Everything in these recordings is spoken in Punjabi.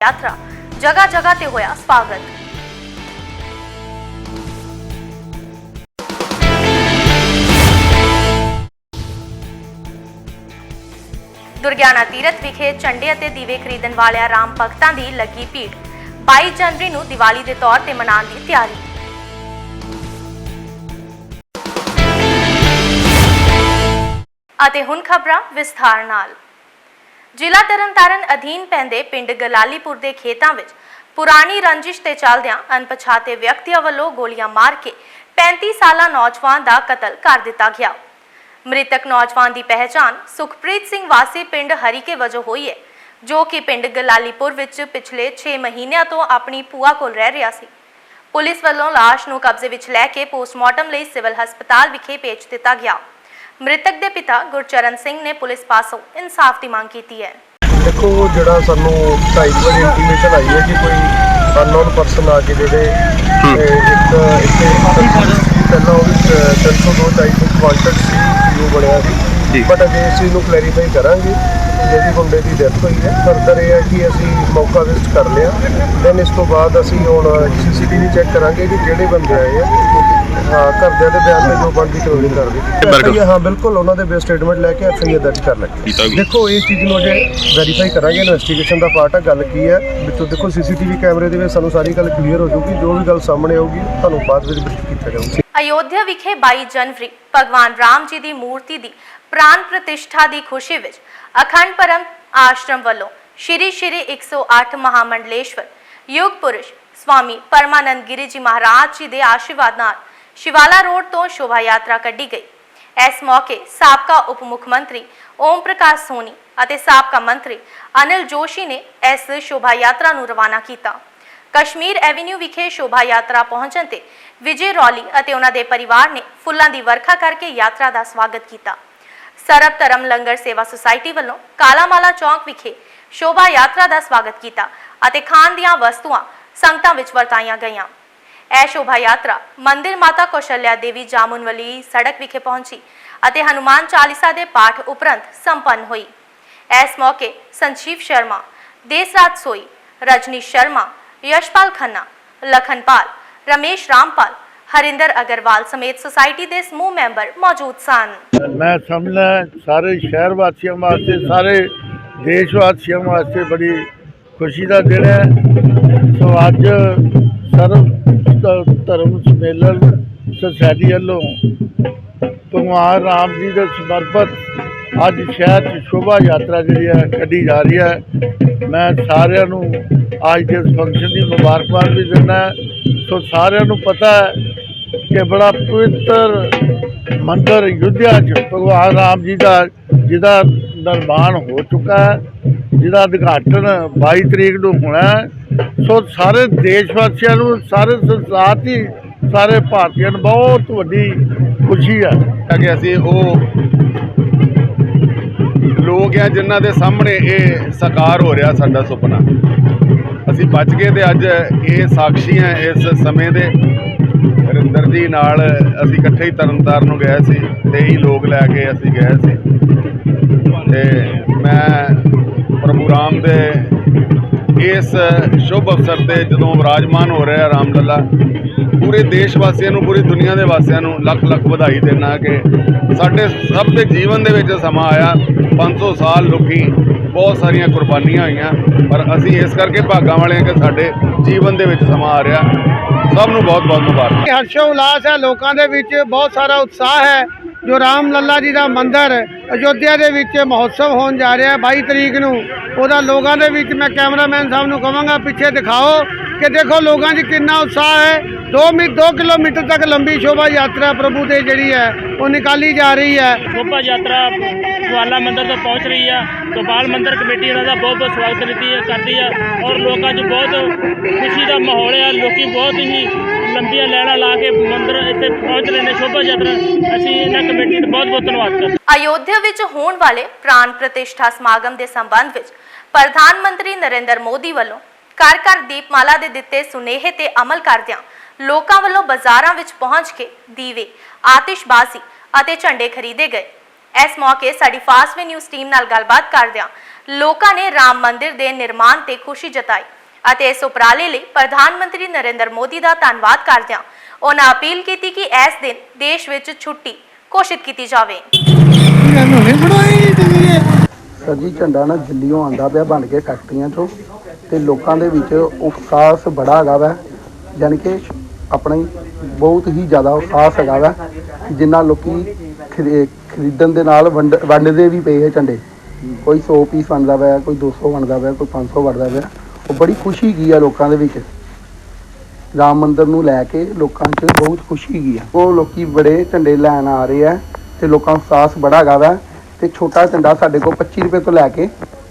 ਯਾਤਰਾ, ਜਗ੍ਹਾ ਜਗ੍ਹਾ ਤੇ ਹੋਇਆ ਸਵਾਗਤ। ਦੁਰਗਿਆਨਾ ਤੀਰਥ ਵਿਖੇ ਝੰਡੇ ਅਤੇ ਦੀਵੇ ਖਰੀਦਣ ਵਾਲਿਆਂ ਰਾਮ ਭਗਤਾਂ ਦੀ ਲੱਗੀ ਭੀੜ। 22 ਜਨਵਰੀ ਨੂੰ ਦੀਵਾਲੀ ਦੇ ਤੌਰ ਤੇ ਮਨਾਉਣ ਦੀ ਤਿਆਰੀ। ਅਤੇ ਹੁਣ ਖਬਰਾਂ ਵਿਸਥਾਰ ਨਾਲ। ਜ਼ਿਲ੍ਹਾ ਤਰਨਤਾਰਨ ਅਧੀਨ ਪੈਂਦੇ ਪਿੰਡ ਗਲਾਲੀਪੁਰ ਦੇ ਖੇਤਾਂ ਵਿੱਚ ਪੁਰਾਣੀ ਰੰਜਿਸ਼ ਤੇ ਚੱਲਦਿਆਂ ਅਣਪਛਾਤੇ ਵਿਅਕਤੀਆਂ ਵੱਲੋਂ ਗੋਲੀਆਂ ਮਾਰ ਕੇ 35 ਸਾਲਾ ਨੌਜਵਾਨ ਦਾ ਕਤਲ ਕਰ ਦਿੱਤਾ ਗਿਆ। ਮ੍ਰਿਤਕ ਨੌਜਵਾਨ ਦੀ ਪਹਿਚਾਣ ਸੁਖਪ੍ਰੀਤ ਸਿੰਘ ਵਾਸੀ ਪਿੰਡ ਹਰੀਕੇ ਵਜੋਂ ਹੋਈ ਹੈ, ਜੋ ਕਿ ਪਿੰਡ ਗਲਾਲੀਪੁਰ ਵਿੱਚ ਪਿਛਲੇ 6 ਮਹੀਨਿਆਂ ਤੋਂ ਆਪਣੀ ਭੂਆ ਕੋਲ ਰਹਿ ਰਿਹਾ ਸੀ। ਪੁਲਿਸ ਵੱਲੋਂ ਲਾਸ਼ ਨੂੰ ਕਬਜ਼ੇ ਵਿੱਚ ਲੈ ਕੇ ਪੋਸਟਮਾਰਟਮ ਲਈ ਸਿਵਲ ਹਸਪਤਾਲ ਵਿਖੇ ਭੇਜ ਦਿੱਤਾ ਗਿਆ। ਮ੍ਰਿਤਕ ਦੇ ਪਿਤਾ ਗੁਰਚਰਨ ਸਿੰਘ ਨੇ ਪੁਲਿਸ ਪਾਸੋਂ ਇਨਸਾਫ ਦੀ ਮੰਗ ਕੀਤੀ ਹੈ। ਦੇਖੋ ਜਿਹੜਾ ਸਾਨੂੰ ਢਾਈ ਕੁ ਵਜੇ ਇੰਟੀਮੇਸ਼ਨ ਆਈ ਹੈ ਕਿ ਕੋਈ ਅਨਨੋਨ ਪਰਸਨ ਆ ਕੇ ਜਿਹੜੇ ਤੇ ਇੱਕ ਇੱਥੇ ਪਹਿਲਾਂ ਉਹ 302 ਟਾਈਪ ਇੱਕ ਵਾਂਟਡ ਸੀ ਯੂ ਬਣਿਆ ਸੀ। ਬਟ ਅਜੇ ਇਸ ਚੀਜ਼ ਨੂੰ ਕਲੈਰੀਫਾਈ ਕਰਾਂਗੇ ਜਿਹੜੀ ਮੁੰਡੇ ਦੀ ਡੈਥ ਹੋਈ ਹੈ। ਫਰਦਰ ਇਹ ਹੈ ਕਿ ਅਸੀਂ ਮੌਕਾ ਵਿਜ਼ਿਟ ਕਰ ਲਿਆ। ਦੈਨ ਇਸ ਤੋਂ ਬਾਅਦ ਅਸੀਂ ਹੁਣ ਸੀਸੀਟੀਵੀ ਚੈੱਕ ਕਰਾਂਗੇ ਕਿ ਕਿਹੜੇ ਬੰਦੇ ਆਏ ਆ ਹਾਂ ਘਰਦਿਆਂ ਦੇ ਬਿਆਨ ਤੇ ਜੋ ਬਣਦੀ ਕਾਰਵਾਈ ਕਰਦੇ ਹਾਂ ਬਿਲਕੁਲ ਉਹਨਾਂ ਦੇ ਬੇਸ ਸਟੇਟਮੈਂਟ ਲੈ ਕੇ ਐਫਆਈਆਰ ਦਰਜ ਕਰ ਲਾਂਗੇ ਦੇਖੋ ਇਹ ਚੀਜ਼ ਨੂੰ ਅਜੇ ਵੈਰੀਫਾਈ ਕਰਾਂਗੇ ਇਨਵੈਸਟੀਗੇਸ਼ਨ ਦਾ ਪਾਰਟ ਹੈ ਗੱਲ ਕੀ ਹੈ? ਵਿੱਚੋਂ ਦੇਖੋ ਸੀਸੀਟੀਵੀ ਕੈਮਰੇ ਦੇ ਵਿੱਚ ਸਾਨੂੰ ਸਾਰੀ ਗੱਲ ਕਲੀਅਰ ਹੋ ਜਾਊਗੀ ਜੋ ਵੀ ਗੱਲ ਸਾਹਮਣੇ ਆਊਗੀ ਤੁਹਾਨੂੰ ਬਾਅਦ ਵਿੱਚ ਬਰੀਫ ਕੀਤਾ ਜਾਊਗਾ। ਅਯੋਧਿਆ ਵਿਖੇ 22 ਜਨਵਰੀ ਭਗਵਾਨ ਰਾਮ ਜੀ ਦੀ ਮੂਰਤੀ ਦੀ ਪ੍ਰਾਨ ਪ੍ਰਤਿਸ਼ਠਾ ਦੀ ਖੁਸ਼ੀ ਵਿੱਚ ਅਖੰਡ ਪਰਮ ਆਸ਼ਰਮ ਵੱਲੋਂ ਸ਼੍ਰੀ ਸ਼੍ਰੀ 108 ਮਹਾਮੰਡਲੇਸ਼ਵਰ ਯੁਗ ਪੁਰਸ਼ ਸਵਾਮੀ ਪਰਮਾਨੰਦ ਗਿਰੀ ਜੀ ਮਹਾਰਾਜ ਜੀ ਦੇ ਆਸ਼ੀਰਵਾਦ ਨਾਲ ਸ਼ਿਵਾਲਾ ਰੋਡ ਤੋਂ ਸ਼ੋਭਾ ਯਾਤਰਾ ਕੱਢੀ ਗਈ ਇਸ ਮੌਕੇ ਸਾਬਕਾ ਉਪ ਮੁੱਖ ਮੰਤਰੀ ਓਮ ਪ੍ਰਕਾਸ਼ ਸੋਨੀ ਅਤੇ ਸਾਬਕਾ ਮੰਤਰੀ ਅਨਿਲ ਜੋਸ਼ੀ ਨੇ ਇਸ ਸ਼ੋਭਾ ਯਾਤਰਾ ਨੂੰ ਰਵਾਨਾ ਕੀਤਾ ਕਸ਼ਮੀਰ ਐਵੀਨਿਊ ਵਿਖੇ ਸ਼ੋਭਾ ਯਾਤਰਾ ਪਹੁੰਚਣ ਤੇ ਵਿਜੇ ਰੌਲੀ ਅਤੇ ਉਹਨਾਂ ਦੇ ਪਰਿਵਾਰ ਨੇ ਫੁੱਲਾਂ ਦੀ ਵਰਖਾ ਕਰਕੇ ਯਾਤਰਾ ਦਾ ਸਵਾਗਤ ਕੀਤਾ ਸਰਬ ਧਰਮ ਲੰਗਰ ਸੇਵਾ ਸੁਸਾਇਟੀ ਵੱਲੋਂ ਕਾਲਾਮਾਲਾ ਚੌਂਕ ਵਿਖੇ ਸ਼ੋਭਾ ਯਾਤਰਾ ਦਾ ਸਵਾਗਤ ਕੀਤਾ ਅਤੇ ਖਾਣ ਦੀਆਂ ਵਸਤੂਆਂ ਸੰਗਤਾਂ ਵਿੱਚ ਵਰਤਾਈਆਂ ਗਈਆਂ ਇਹ ਸ਼ੋਭਾ ਯਾਤਰਾ ਮੰਦਿਰ ਮਾਤਾ ਕੌਸ਼ਲਿਆ ਦੇਵੀ ਜਾਮੁਨਵਲੀ ਸੜਕ ਵਿਖੇ ਪਹੁੰਚੀ ਅਤੇ ਹਨੂਮਾਨ ਚਾਲੀਸਾ ਦੇ ਪਾਠ ਉਪਰੰਤ ਸੰਪੰਨ ਹੋਈ। ਇਸ ਮੌਕੇ ਸੰਜੀਵ ਸ਼ਰਮਾ, ਦੇਸਰਾਜ ਸੋਈ, ਰਜਨੀ ਸ਼ਰਮਾ, ਯਸ਼ਪਾਲ ਖੰਨਾ ਲਖਨਪਾਲ ਰਮੇਸ਼ ਰਾਮਪਾਲ, ਹਰਿੰਦਰ ਅਗਰਵਾਲ ਸਮੇਤ ਸੁਸਾਇਟੀ ਦੇ ਸਮੂਹ ਮੈਂਬਰ ਮੌਜੂਦ ਸਨ। ਮੈਂ ਸਮਝਦਾ ਸਾਰੇ ਸ਼ਹਿਰ ਵਾਸੀਆਂ ਵਾਸਤੇ, ਸਾਰੇ ਦੇਸ਼ ਵਾਸੀਆਂ ਵਾਸਤੇ ਬੜੀ ਖੁਸ਼ੀ ਦਾ ਦਿਨ ਹੈ। ਸੋ ਅੱਜ ਸਰਵ ਧਰਮ ਸੰਮੇਲਨ ਸੁਸਾਇਟੀ ਵੱਲੋਂ ਭਗਵਾਨ ਰਾਮ ਜੀ ਦੇ ਸਮਰਪਿਤ ਅੱਜ ਸ਼ਹਿਰ 'ਚ ਸ਼ੋਭਾ ਯਾਤਰਾ ਜਿਹੜੀ ਹੈ ਕੱਢੀ ਜਾ ਰਹੀ ਹੈ। ਮੈਂ ਸਾਰਿਆਂ ਨੂੰ ਅੱਜ ਦੇ ਇਸ ਫੰਕਸ਼ਨ ਦੀ ਮੁਬਾਰਕਬਾਦ ਵੀ ਦਿੰਦਾ ਸੋ ਸਾਰਿਆਂ ਨੂੰ ਪਤਾ ਹੈ ਕਿ ਬੜਾ ਪਵਿੱਤਰ ਮੰਦਰ ਯੁੱਧਿਆ 'ਚ ਭਗਵਾਨ ਰਾਮ ਜੀ ਦਾ, ਜਿਹਦਾ ਨਿਰਮਾਣ ਹੋ ਚੁੱਕਾ ਹੈ, ਜਿਹਦਾ ਉਦਘਾਟਨ 22 ਤਰੀਕ ਨੂੰ ਹੋਣਾ ਸੋ ਸਾਰੇ ਦੇਸ਼ ਵਾਸੀਆਂ ਨੂੰ, ਸਾਰੇ ਸੰਸਾਰ ਦੀ, ਸਾਰੇ ਭਾਰਤੀਆਂ ਨੂੰ ਬਹੁਤ ਵੱਡੀ ਖੁਸ਼ੀ ਹੈ। ਕਿ ਅਸੀਂ ਉਹ ਲੋਕ ਆ ਜਿਨ੍ਹਾਂ ਦੇ ਸਾਹਮਣੇ ਇਹ ਸਾਕਾਰ ਹੋ ਰਿਹਾ ਸਾਡਾ ਸੁਪਨਾ। ਅਸੀਂ ਬਚ ਗਏ ਤੇ ਅੱਜ ਇਹ ਸਾਖੀ ਹੈ ਇਸ ਸਮੇਂ ਦੇ। ਰਿੰਦਰ ਜੀ ਨਾਲ ਅਸੀਂ ਇਕੱਠੇ ਹੀ ਤਰਨਤਾਰਨ ਨੂੰ ਗਏ ਸੀ ਤੇ ਹੀ ਲੋਕ ਲੈ ਕੇ ਅਸੀਂ ਗਏ ਸੀ। ਤੇ ਮੈਂ ਪ੍ਰਭੂ ਰਾਮ ਦੇ ਇਸ ਸ਼ੁਭ ਅਵਸਰ ਤੇ ਜਦੋਂ ਵਿਰਾਜਮਾਨ ਹੋ ਰਿਹਾ ਰਾਮਲੱਲਾ ਪੂਰੇ ਦੇਸ਼ ਵਾਸੀਆਂ ਨੂੰ, ਪੂਰੀ ਦੁਨੀਆ ਦੇ ਵਾਸੀਆਂ ਨੂੰ ਲੱਖ ਲੱਖ ਵਧਾਈ ਦੇਣਾ ਕਿ ਸਾਡੇ ਸਭ ਦੇ ਜੀਵਨ ਦੇ ਵਿੱਚ ਸਮਾਂ ਆਇਆ। 500 ਸਾਲ ਲੋਕੀ ਬਹੁਤ ਸਾਰੀਆਂ ਕੁਰਬਾਨੀਆਂ ਹੋਈਆਂ, ਪਰ ਅਸੀਂ ਇਸ ਕਰਕੇ ਭਾਗਾਂ ਵਾਲੇ ਹਾਂ ਕਿ ਸਾਡੇ ਜੀਵਨ ਦੇ ਵਿੱਚ ਸਮਾਂ ਆ ਰਿਹਾ। ਸਭ ਨੂੰ ਬਹੁਤ ਬਹੁਤ ਮੁਬਾਰਕ ਹਰਸ਼ੋ ਉਲਾਸ ਹੈ, ਲੋਕਾਂ ਦੇ ਵਿੱਚ ਬਹੁਤ ਸਾਰਾ ਉਤਸ਼ਾਹ ਹੈ। ਜੋ ਰਾਮ ਲੱਲਾ ਜੀ ਦਾ ਮੰਦਿਰ ਅਯੋਧਿਆ ਦੇ ਵਿੱਚ ਮਹੋਤਸਵ ਹੋਣ ਜਾ ਰਿਹਾ ਹੈ 22 ਤਰੀਕ ਨੂੰ, ਉਹਦਾ ਲੋਕਾਂ ਦੇ ਵਿੱਚ ਮੈਂ ਕੈਮਰਾਮੈਨ ਸਾਹਿਬ ਨੂੰ ਕਹਾਂਗਾ ਪਿੱਛੇ ਦਿਖਾਓ ਕਿ ਦੇਖੋ ਲੋਕਾਂ 'ਚ ਕਿੰਨਾ ਉਤਸ਼ਾਹ ਹੈ। 2 ਮੀ 2 ਕਿਲੋਮੀਟਰ ਤੱਕ ਲੰਬੀ ਸ਼ੋਭਾ ਯਾਤਰਾ ਪ੍ਰਭੂ ਦੇ ਜਿਹੜੀ ਹੈ, ਉਹ ਨਿਕਾਲੀ ਜਾ ਰਹੀ ਹੈ। ਸ਼ੋਭਾ ਯਾਤਰਾ ਜਵਾਲਾ ਮੰਦਿਰ ਤੋਂ ਪਹੁੰਚ ਰਹੀ ਹੈ ਗੋਪਾਲ ਮੰਦਿਰ ਕਮੇਟੀ ਇਹਨਾਂ ਦਾ ਬਹੁਤ ਬਹੁਤ ਸਵਾਗਤ ਕਰਦੀ ਹੈ ਕਰਦੀ ਆ। ਔਰ ਲੋਕਾਂ 'ਚ ਬਹੁਤ ਖੁਸ਼ੀ ਦਾ ਮਾਹੌਲ ਹੈ ਲੋਕੀ ਬਹੁਤ ਹੀ ਲੰਬੀਆਂ ਲੈਣਾ ਲਾ ਕੇ ਮੰਦਿਰ ਇੱਥੇ ਪਹੁੰਚ ਰਹੇ ਨੇ, ਸ਼ੋਭਾ ਯਾਤਰਾ। ਅਸੀਂ ਇਹਨਾਂ ਕਮੇਟੀ ਦਾ ਬਹੁਤ ਬਹੁਤ ਧੰਨਵਾਦ ਕਰਦੇ ਹਾਂ। ਅਯੋਧਿਆ ਵਿੱਚ ਹੋਣ ਵਾਲੇ ਪ੍ਰਾਨ ਪ੍ਰਤਿਸ਼ਠਾ ਸਮਾਗਮ ਦੇ ਸੰਬੰਧ ਵਿੱਚ ਪ੍ਰਧਾਨ ਮੰਤਰੀ ਨਰਿੰਦਰ ਮੋਦੀ ਵੱਲੋਂ ਘਰ ਘਰ ਦੀਪਮਾਲਾ ਦੇ ਦਿੱਤੇ ਸੁਨੇਹੇ ਤੇ ਅਮਲ ਕਰਦਿਆਂ ਲੋਕਾਂ ਵੱਲੋਂ ਬਾਜ਼ਾਰਾਂ ਵਿੱਚ ਪਹੁੰਚ ਕੇ ਦੀਵੇ, ਆਤਿਸ਼ਬਾਜ਼ੀ ਅਤੇ ਝੰਡੇ ਖਰੀਦੇ ਗਏ। ਇਸ ਮੌਕੇ ਸਾਡੀ ਫਾਸਟਵੇ ਨਿਊਜ਼ ਟੀਮ ਨਾਲ ਗੱਲਬਾਤ ਕਰਦਿਆਂ ਲੋਕਾਂ ਨੇ ਰਾਮ ਮੰਦਿਰ ਦੇ ਨਿਰਮਾਣ ਤੇ ਖੁਸ਼ੀ ਜਤਾਈ। ਅਤੇ ਇਸ ਉਪਰਾਲੇ ਲਈ ਪ੍ਰਧਾਨ ਮੰਤਰੀ ਨਰਿੰਦਰ ਮੋਦੀ ਦਾ ਧੰਨਵਾਦ ਕਰਦਿਆਂ ਉਹਨਾਂ ਅਪੀਲ ਕੀਤੀ ਕਿ ਇਸ ਦਿਨ ਦੇਸ਼ ਵਿੱਚ ਛੁੱਟੀ ਘੋਸ਼ਿਤ ਕੀਤੀ ਜਾਵੇ। ਸਰ ਜੀ, ਝੰਡਾ ਨਾ ਦਿੱਲੀੋਂ ਆਂਦਾ ਪਿਆ, ਬਣ ਕੇ ਫੈਕਟਰੀਆਂ ਚੋਂ, ਤੇ ਲੋਕਾਂ ਦੇ ਵਿੱਚ ਉਤਸ਼ਾਹ ਬੜਾ ਹੈਗਾ ਵਾ। ਯਾਨੀ ਕਿ ਆਪਣਾ ਬਹੁਤ ਹੀ ਜ਼ਿਆਦਾ ਉਤਸ਼ਾਹ ਹੈਗਾ ਵਾ, ਜਿੰਨਾ ਲੋਕੀ ਖਰੀਦਣ ਦੇ ਨਾਲ ਵੰਡ, ਵੰਡਦੇ ਵੀ ਪਏ ਹੈ ਝੰਡੇ। ਕੋਈ 100 ਪੀਸ ਵੰਡਦਾ ਪਿਆ, ਕੋਈ 200 ਵੰਡਦਾ ਪਿਆ, ਕੋਈ 500 ਵੰਡਦਾ ਪਿਆ। ਉਹ ਬੜੀ ਖੁਸ਼ੀ ਕੀ ਆ ਲੋਕਾਂ ਦੇ ਵਿੱਚ। ਰਾਮ ਮੰਦਰ ਨੂੰ ਲੈ ਕੇ ਲੋਕਾਂ 'ਚ ਬਹੁਤ ਖੁਸ਼ੀ ਗਈ ਆ। ਉਹ ਲੋਕੀ ਬੜੇ ਝੰਡੇ ਲੈਣ ਆ ਰਹੇ ਆ ਤੇ ਲੋਕਾਂ ਨੂੰ ਸਾਹਸ ਬੜਾ ਹੈਗਾ ਵਾ ਤੇ ਛੋਟਾ ਝੰਡਾ ਸਾਡੇ ਕੋਲ 25 ਰੁਪਏ ਤੋਂ ਲੈ ਕੇ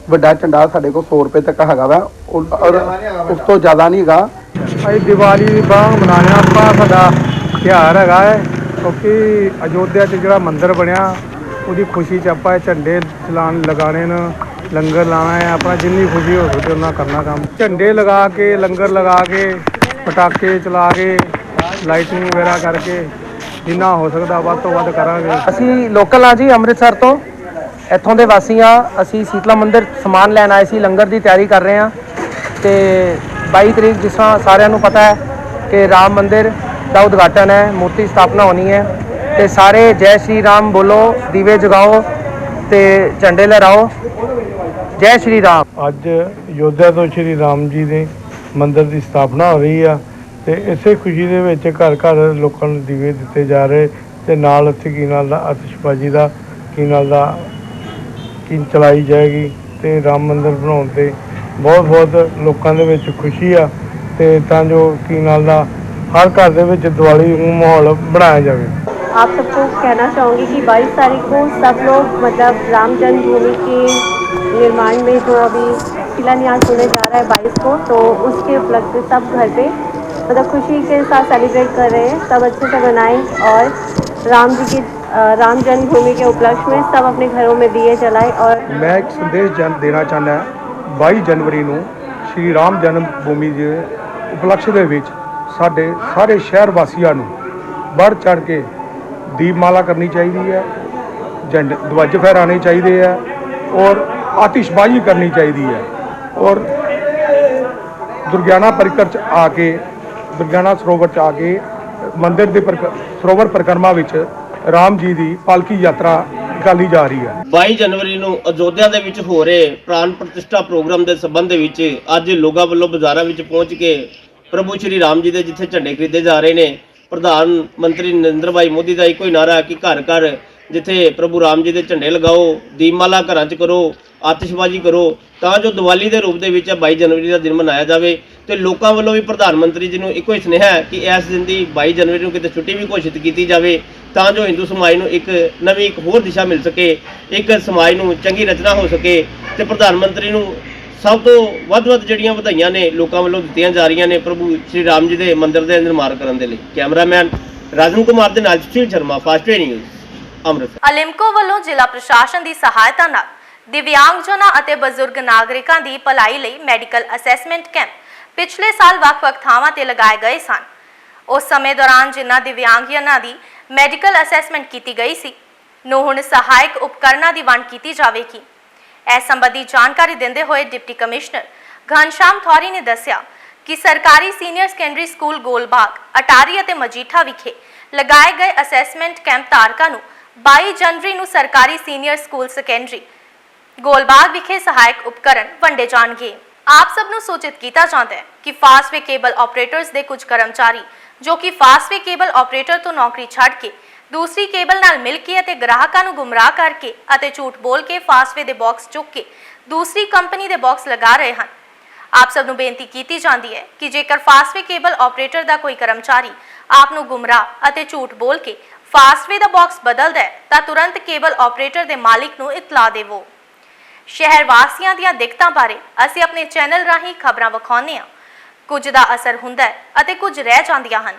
ਵੱਡਾ ਝੰਡਾ ਸਾਡੇ ਕੋਲ 100 ਰੁਪਏ ਤੱਕ ਹੈਗਾ ਵਾ। ਉਹ- ਔਰ ਉਸ ਤੋਂ ਜ਼ਿਆਦਾ ਨਹੀਂ ਹੈਗਾ। ਅਸੀਂ ਦੀਵਾਲੀ ਦੀ ਬਾਗ ਮਨਾਉਣੇ ਆਪਾਂ ਸਾਡਾ ਤਿਉਹਾਰ ਹੈਗਾ ਹੈ, ਕਿਉਂਕਿ ਅਯੋਧਿਆ 'ਚ ਜਿਹੜਾ ਮੰਦਿਰ ਬਣਿਆ, ਉਹਦੀ ਖੁਸ਼ੀ 'ਚ ਆਪਾਂ ਇਹ ਝੰਡੇ ਚਲਾਣ ਲਗਾਣੇ ਨੇ। ਲੰਗਰ ਲਾਣਾ ਹੈ, ਆਪਣਾ ਜਿੰਨੀ ਖੁਸ਼ੀ ਹੋ ਸਕੇ ਉਹਨਾਂ ਕਰਨਾ ਕੰਮ। ਝੰਡੇ ਲਗਾ ਕੇ, ਲੰਗਰ ਲਗਾ ਕੇ, ਪਟਾਕੇ ਚਲਾ ਕੇ, ਲਾਈਟਿੰਗ ਵਗੈਰਾ ਕਰਕੇ ਜਿੰਨਾ ਹੋ ਸਕਦਾ ਵੱਧ ਤੋਂ ਵੱਧ ਕਰਾਂਗੇ। ਅਸੀਂ ਲੋਕਲ ਆ ਜੀ, ਅੰਮ੍ਰਿਤਸਰ ਤੋਂ। ਇੱਥੋਂ ਦੇ ਵਾਸੀ ਆ ਅਸੀਂ ਸੀਤਲਾ ਮੰਦਿਰ ਸਮਾਨ ਲੈਣ ਆਏ ਸੀ, ਲੰਗਰ ਦੀ ਤਿਆਰੀ ਕਰ ਰਹੇ ਆ ਤੇ 22 ਤਰੀਕ ਜਿਸ ਤਰ੍ਹਾਂ ਸਾਰਿਆਂ ਨੂੰ ਪਤਾ ਹੈ ਕਿ ਰਾਮ ਮੰਦਿਰ ਦਾ ਉਦਘਾਟਨ ਹੈ, ਮੂਰਤੀ ਸਥਾਪਨਾ ਹੋਣੀ ਹੈ। ਤੇ ਸਾਰੇ ਜੈ ਸ਼੍ਰੀ ਰਾਮ ਬੋਲੋ, ਦੀਵੇ ਜਗਾਓ ਤੇ ਝੰਡੇ ਲਹਿਰਾਓ। ਜੈ ਸ਼੍ਰੀ ਰਾਮ। ਅੱਜ ਯੋਧਿਆ ਤੋਂ ਸ਼੍ਰੀ ਰਾਮ ਜੀ ਦੇ ਮੰਦਿਰ ਦੀ ਸਥਾਪਨਾ ਹੋ ਰਹੀ ਆ ਤੇ ਇਸੇ ਖੁਸ਼ੀ ਦੇ ਵਿੱਚ ਘਰ ਘਰ ਲੋਕਾਂ ਨੂੰ ਦੀਵੇ ਦਿੱਤੇ ਜਾ ਰਹੇ ਤੇ ਨਾਲ ਇੱਥੇ ਕੀ ਨਾਲ ਦਾ ਆਤਿਸ਼ਬਾਜ਼ੀ ਦਾ, ਕੀ ਨਾਲ ਦਾ ਕੀ ਚਲਾਈ ਜਾਏਗੀ ਤੇ ਰਾਮ ਮੰਦਿਰ ਬਣਾਉਣ ਤੇ ਬਹੁਤ ਬਹੁਤ ਲੋਕਾਂ ਦੇ ਵਿੱਚ ਖੁਸ਼ੀ ਆ ਤੇ ਤਾਂ ਜੋ ਕੀ ਨਾਲ ਦਾ ਹਰ ਘਰ ਦੇ ਵਿੱਚ ਦੀਵਾਲੀ ਨੂੰ ਮਾਹੌਲ ਬਣਾਇਆ ਜਾਵੇ। आप सबको कहना चाहूँगी कि 22 तारीख को सब लोग मतलब राम जन्मभूमि के निर्माण में जो अभी शिलान्यास होने जा रहा है 22 को तो उसके उपलक्ष्य में सब घर पे मतलब खुशी के साथ सेलिब्रेट कर रहे हैं सब अच्छे से मनाएं और राम जी की अ, राम जन्मभूमि के उपलक्ष्य में सब अपने घरों में दिए जलाएं और ਮੈਂ ਇੱਕ ਸੰਦੇਸ਼ ਜਨ ਦੇਣਾ ਚਾਹੁੰਦਾ ਹਾਂ 22 ਜਨਵਰੀ ਨੂੰ ਸ਼੍ਰੀ ਰਾਮ ਜਨਮ ਭੂਮੀ ਦੇ ਉਪਲਕਸ਼ ਦੇ ਵਿੱਚ ਸਾਡੇ ਸਾਰੇ ਸ਼ਹਿਰ ਵਾਸੀਆਂ ਨੂੰ ਵੱਧ ਚੜ ਕੇ ਦੀਪਮਾਲਾ ਕਰਨੀ ਚਾਹੀਦੀ ਹੈ, ਝੰਡੇ ਧਵਜ ਫਹਿਰਾਣੇ ਚਾਹੀਦੇ ਹੈ ਔਰ ਆਤਿਸ਼ਬਾਜ਼ੀ ਕਰਨੀ ਚਾਹੀਦੀ ਹੈ ਔਰ ਦੁਰਗਿਆਨਾ ਪਰਿਕਰ ਚ ਆ ਕੇ ਦੁਰਗਿਆਨਾ ਸਰੋਵਰ ਚ ਆ ਕੇ, ਮੰਦਿਰ ਦੇ ਪਰਿਕ- ਸਰੋਵਰ ਪਰਿਕਰਮਾ ਵਿੱਚ ਰਾਮ ਜੀ ਦੀ ਪਾਲਕੀ ਯਾਤਰਾ ਨਿਕਾਲੀ ਜਾ ਰਹੀ ਹੈ। 22 ਜਨਵਰੀ ਨੂੰ ਅਯੋਧਿਆ ਦੇ ਵਿੱਚ ਹੋ ਰਹੇ ਪ੍ਰਾਨ ਪ੍ਰਤਿਸ਼ਠਾ ਪ੍ਰੋਗਰਾਮ ਦੇ ਸੰਬੰਧ ਦੇ ਵਿੱਚ ਅੱਜ ਲੋਕਾਂ ਵੱਲੋਂ ਬਾਜ਼ਾਰਾਂ ਵਿੱਚ ਪਹੁੰਚ ਕੇ ਪ੍ਰਭੂ ਸ਼੍ਰੀ ਰਾਮ ਜੀ ਦੇ ਜਿੱਥੇ ਝੰਡੇ ਖਰੀਦੇ ਜਾ ਰਹੇ ਨੇ ਪ੍ਰਧਾਨ ਮੰਤਰੀ ਨਰਿੰਦਰ ਭਾਈ ਮੋਦੀ ਦਾ ਇੱਕੋ ਹੀ ਨਾਰਾ ਹੈ ਕਿ ਘਰ ਘਰ ਜਿੱਥੇ ਪ੍ਰਭੂ ਰਾਮ ਜੀ ਦੇ ਝੰਡੇ ਲਗਾਓ, ਦੀਪਮਾਲਾ ਘਰਾਂ 'ਚ ਕਰੋ, ਆਤਿਸ਼ਬਾਜ਼ੀ ਕਰੋ, ਤਾਂ ਜੋ ਦੀਵਾਲੀ ਦੇ ਰੂਪ ਦੇ ਵਿੱਚ 22 ਜਨਵਰੀ ਦਾ ਦਿਨ ਮਨਾਇਆ ਜਾਵੇ। ਤੇ ਲੋਕਾਂ ਵੱਲੋਂ ਵੀ ਪ੍ਰਧਾਨ ਮੰਤਰੀ ਜੀ ਨੂੰ ਇੱਕੋ ਹੀ ਸੁਨੇਹਾ ਹੈ ਕਿ ਇਸ ਦਿਨ ਦੀ 22 ਜਨਵਰੀ ਨੂੰ ਕਿਤੇ ਛੁੱਟੀ ਵੀ ਘੋਸ਼ਿਤ ਕੀਤੀ ਜਾਵੇ, ਤਾਂ ਜੋ ਹਿੰਦੂ ਸਮਾਜ ਨੂੰ ਇੱਕ ਨਵੀਂ ਇੱਕ ਹੋਰ ਦਿਸ਼ਾ ਮਿਲ ਸਕੇ, ਇੱਕ ਸਮਾਜ ਨੂੰ ਚੰਗੀ ਰਚਨਾ ਹੋ ਸਕੇ। ਤੇ ਪ੍ਰਧਾਨ ਮੰਤਰੀ ਨੂੰ ਸਭ ਤੋਂ ਵੱਧ-ਵੱਧ ਜਿਹੜੀਆਂ ਵਧਾਈਆਂ ਨੇ ਲੋਕਾਂ ਵੱਲੋਂ ਦਿੱਤੀਆਂ ਜਾ ਰਹੀਆਂ ਨੇ ਪ੍ਰਭੂ ਸ਼੍ਰੀ ਰਾਮ ਜੀ ਦੇ ਮੰਦਿਰ ਦੇ ਨਿਰਮਾਣ ਕਰਨ ਦੇ ਲਈ। ਕੈਮਰਾਮੈਨ ਰਾਜਨ ਕੁਮਾਰ ਦੇ ਨਾਲ ਸੁਸ਼ੀਲ ਸ਼ਰਮਾ, ਫਾਸਟ ਨਿਊਜ਼, ਅੰਮ੍ਰਿਤਸਰ। ਅਲਿਮਕੋ ਵੱਲੋਂ ਜ਼ਿਲ੍ਹਾ ਪ੍ਰਸ਼ਾਸਨ ਦੀ ਸਹਾਇਤਾ ਨਾਲ ਦਿਵਿਆਂਗਜਨਾਂ ਅਤੇ ਬਜ਼ੁਰਗ ਨਾਗਰਿਕਾਂ ਦੀ ਭਲਾਈ ਲਈ ਮੈਡੀਕਲ ਅਸੈਸਮੈਂਟ ਕੈਂਪ ਪਿਛਲੇ ਸਾਲ ਵੱਖ-ਵੱਖ ਥਾਵਾਂ ਤੇ ਲਗਾਏ ਗਏ ਸਨ। ਉਸ ਸਮੇਂ ਦੌਰਾਨ ਜਿਨ੍ਹਾਂ ਦਿਵਿਆਂਗਜਨਾਂ ਦੀ ਮੈਡੀਕਲ ਅਸੈਸਮੈਂਟ ਕੀਤੀ ਗਈ ਸੀ, ਨੂੰ ਹੁਣ ਸਹਾਇਕ ਉਪਕਰਨਾਂ ਦੀ ਵੰਡ ਕੀਤੀ ਜਾਵੇਗੀ। ਇਸ ਸੰਬੰਧੀ ਜਾਣਕਾਰੀ ਦਿੰਦੇ ਹੋਏ ਡਿਪਟੀ ਕਮਿਸ਼ਨਰ ਘਨਸ਼ਾਮ ਥੌਰੀ ਨੇ ਦੱਸਿਆ ਕਿ ਸਰਕਾਰੀ senior secondary school Golbagh, Attari ਅਤੇ ਮਜੀਠਾ ਵਿਖੇ ਲਗਾਏ ਗਏ ਅਸੈਸਮੈਂਟ ਕੈਂਪ ਧਾਰਕਾਂ ਨੂੰ 22 ਜਨਵਰੀ ਨੂੰ ਸਰਕਾਰੀ ਸੀਨੀਅਰ ਸਕੂਲ ਸੈਕੰਡਰੀ ਗੋਲਬਾਗ ਵਿਖੇ ਸਹਾਇਕ ਉਪਕਰਨ ਵੰਡੇ ਜਾਣਗੇ। ਆਪ ਸਭ ਨੂੰ ਸੂਚਿਤ ਕੀਤਾ ਜਾਂਦਾ ਹੈ ਕਿ ਫਾਸਟਵੇ ਕੇਬਲ ਆਪਰੇਟਰਸ ਦੇ ਕੁਝ ਕਰਮਚਾਰੀ ਜੋ ਕਿ ਫਾਸਟਵੇ ਕੇਬਲ ਆਪਰੇਟਰ ਤੋਂ ਨੌਕਰੀ ਛੱਡ ਕੇ ਦੂਸਰੀ ਕੇਬਲ ਨਾਲ ਮਿਲ ਕੇ ਅਤੇ ਗ੍ਰਾਹਕਾਂ ਨੂੰ ਗੁੰਮਰਾਹ ਕਰਕੇ ਅਤੇ ਝੂਠ ਬੋਲ ਕੇ ਫਾਸਟਵੇ ਦੇ ਬਾਕਸ ਚੁੱਕ ਕੇ ਦੂਸਰੀ ਕੰਪਨੀ ਦੇ ਬਾਕਸ ਲਗਾ ਰਹੇ ਹਨ। ਆਪ ਸਭ ਨੂੰ ਬੇਨਤੀ ਕੀਤੀ ਜਾਂਦੀ ਹੈ ਕਿ ਜੇਕਰ ਫਾਸਟਵੇ ਕੇਬਲ ਆਪਰੇਟਰ ਦਾ ਕੋਈ ਕਰਮਚਾਰੀ ਆਪ ਨੂੰ ਗੁੰਮਰਾਹ ਅਤੇ ਝੂਠ ਬੋਲ ਕੇ ਫਾਸਟਵੇ ਦਾ ਬਾਕਸ ਬਦਲਦਾ ਹੈ, ਤਾਂ ਤੁਰੰਤ ਕੇਬਲ ਆਪਰੇਟਰ ਦੇ ਮਾਲਿਕ ਨੂੰ ਇਤਲਾਹ ਦੇਵੋ। ਸ਼ਹਿਰ ਵਾਸੀਆਂ ਦੀਆਂ ਦਿੱਕਤਾਂ ਬਾਰੇ ਅਸੀਂ ਆਪਣੇ ਚੈਨਲ ਰਾਹੀਂ ਖਬਰਾਂ ਵਿਖਾਉਂਦੇ ਹਾਂ। ਕੁਝ ਦਾ ਅਸਰ ਹੁੰਦਾ ਹੈ ਅਤੇ ਕੁਝ ਰਹਿ ਜਾਂਦੀਆਂ ਹਨ।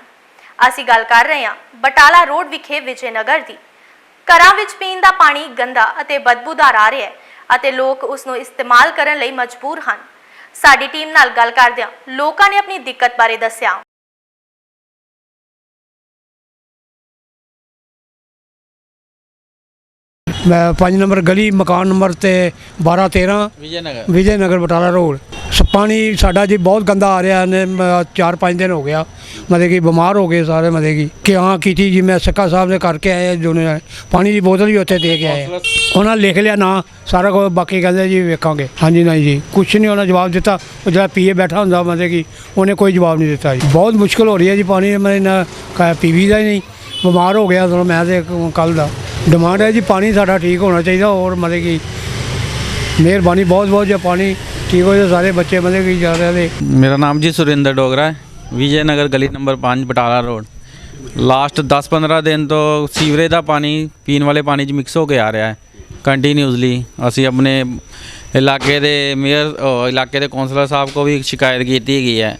ਅਸੀਂ ਗੱਲ ਕਰ ਰਹੇ ਹਾਂ ਬਟਾਲਾ ਰੋਡ ਵਿਖੇ ਵਿਜੇਨਗਰ ਦੀ। ਘਰਾਂ ਵਿੱਚ ਪੀਣ ਦਾ ਪਾਣੀ ਗੰਦਾ ਅਤੇ ਬਦਬੂਦਾਰ ਆ ਰਿਹਾ ਹੈ ਅਤੇ ਲੋਕ ਉਸ ਨੂੰ ਇਸਤੇਮਾਲ ਕਰਨ ਲਈ ਮਜਬੂਰ ਹਨ। ਸਾਡੀ ਟੀਮ ਨਾਲ ਗੱਲ ਕਰਦਿਆਂ ਲੋਕਾਂ ਨੇ ਆਪਣੀ ਦਿੱਕਤ ਬਾਰੇ ਦੱਸਿਆ। 5 ਨੰਬਰ ਗਲੀ ਮਕਾਨ ਨੰਬਰ ਤੇ 12 13 ਵਿਜੇ ਨਗਰ ਵਿਜੇ ਨਗਰ ਬਟਾਲਾ ਰੋਡ। ਪਾਣੀ ਸਾਡਾ ਜੀ ਬਹੁਤ ਗੰਦਾ ਆ ਰਿਹਾ ਨੇ 4-5 ਦਿਨ ਹੋ ਗਿਆ। ਮਤਲਬ ਕਿ ਬਿਮਾਰ ਹੋ ਗਏ ਸਾਰੇ ਮਤਲਬ ਕਿ ਕਿ ਹਾਂ ਕੀਤੀ ਜੀ ਮੈਂ ਸੱਕਾ ਸਾਹਿਬ ਦੇ ਕਰਕੇ ਆਏ ਜੋ ਨੇ ਪਾਣੀ ਦੀ ਬੋਤਲ ਵੀ ਉੱਥੇ ਦੇ ਕੇ ਆਏ। ਉਹਨਾਂ ਲਿਖ ਲਿਆ ਨਾ ਸਾਰਾ ਕੁਝ ਬਾਕੀ ਕਹਿੰਦੇ ਜੀ ਵੇਖਾਂਗੇ। ਹਾਂਜੀ ਨਹੀਂ ਜੀ ਕੁਛ ਨਹੀਂ ਉਹਨਾਂ ਜਵਾਬ ਦਿੱਤਾ। ਉਹ ਜਿਹੜਾ ਪੀਏ ਬੈਠਾ ਹੁੰਦਾ ਮਤਲਬ ਕਿ ਉਹਨੇ ਕੋਈ ਜਵਾਬ ਨਹੀਂ ਦਿੱਤਾ ਜੀ। ਬਹੁਤ ਮੁਸ਼ਕਲ ਹੋ ਰਹੀ ਹੈ ਜੀ ਪਾਣੀ ਮੈਂ ਨਾ ਪੀਵੀ ਦਾ ਹੀ ਨਹੀਂ। ਬਿਮਾਰ ਹੋ ਗਿਆ ਮੈਂ ਤੇ ਕੱਲ ਦਾ। ਡਿਮਾਂਡ ਹੈ ਜੀ, ਪਾਣੀ ਸਾਡਾ ਠੀਕ ਹੋਣਾ ਚਾਹੀਦਾ ਹੋਰ ਮਤਲਬ ਕਿ ਮਿਹਰਬਾਨੀ, ਬਹੁਤ ਬਹੁਤ ਜੇ ਪਾਣੀ ਠੀਕ ਹੋ ਜਾਏ ਸਾਰੇ ਬੱਚੇ ਮਤਲਬ ਕਿ ਜਾ ਰਹੇ ਦੇ ਮੇਰਾ ਨਾਮ ਜੀ ਸੁਰਿੰਦਰ ਡੋਗਰਾ ਹੈ, ਵਿਜੇ ਨਗਰ ਗਲੀ ਨੰਬਰ 5 ਬਟਾਲਾ ਰੋਡ। ਲਾਸਟ 10-15 ਦਿਨ ਤੋਂ ਸੀਵਰੇਜ ਦਾ ਪਾਣੀ, ਪੀਣ ਵਾਲੇ ਪਾਣੀ 'ਚ ਮਿਕਸ ਹੋ ਕੇ ਆ ਰਿਹਾ ਹੈ ਕੰਟੀਨਿਊਸਲੀ ਅਸੀਂ ਆਪਣੇ ਇਲਾਕੇ ਦੇ ਮੇਅਰ ਇਲਾਕੇ ਦੇ ਕੌਂਸਲਰ ਸਾਹਿਬ ਕੋ ਵੀ ਸ਼ਿਕਾਇਤ ਕੀਤੀ ਹੈਗੀ ਹੈ।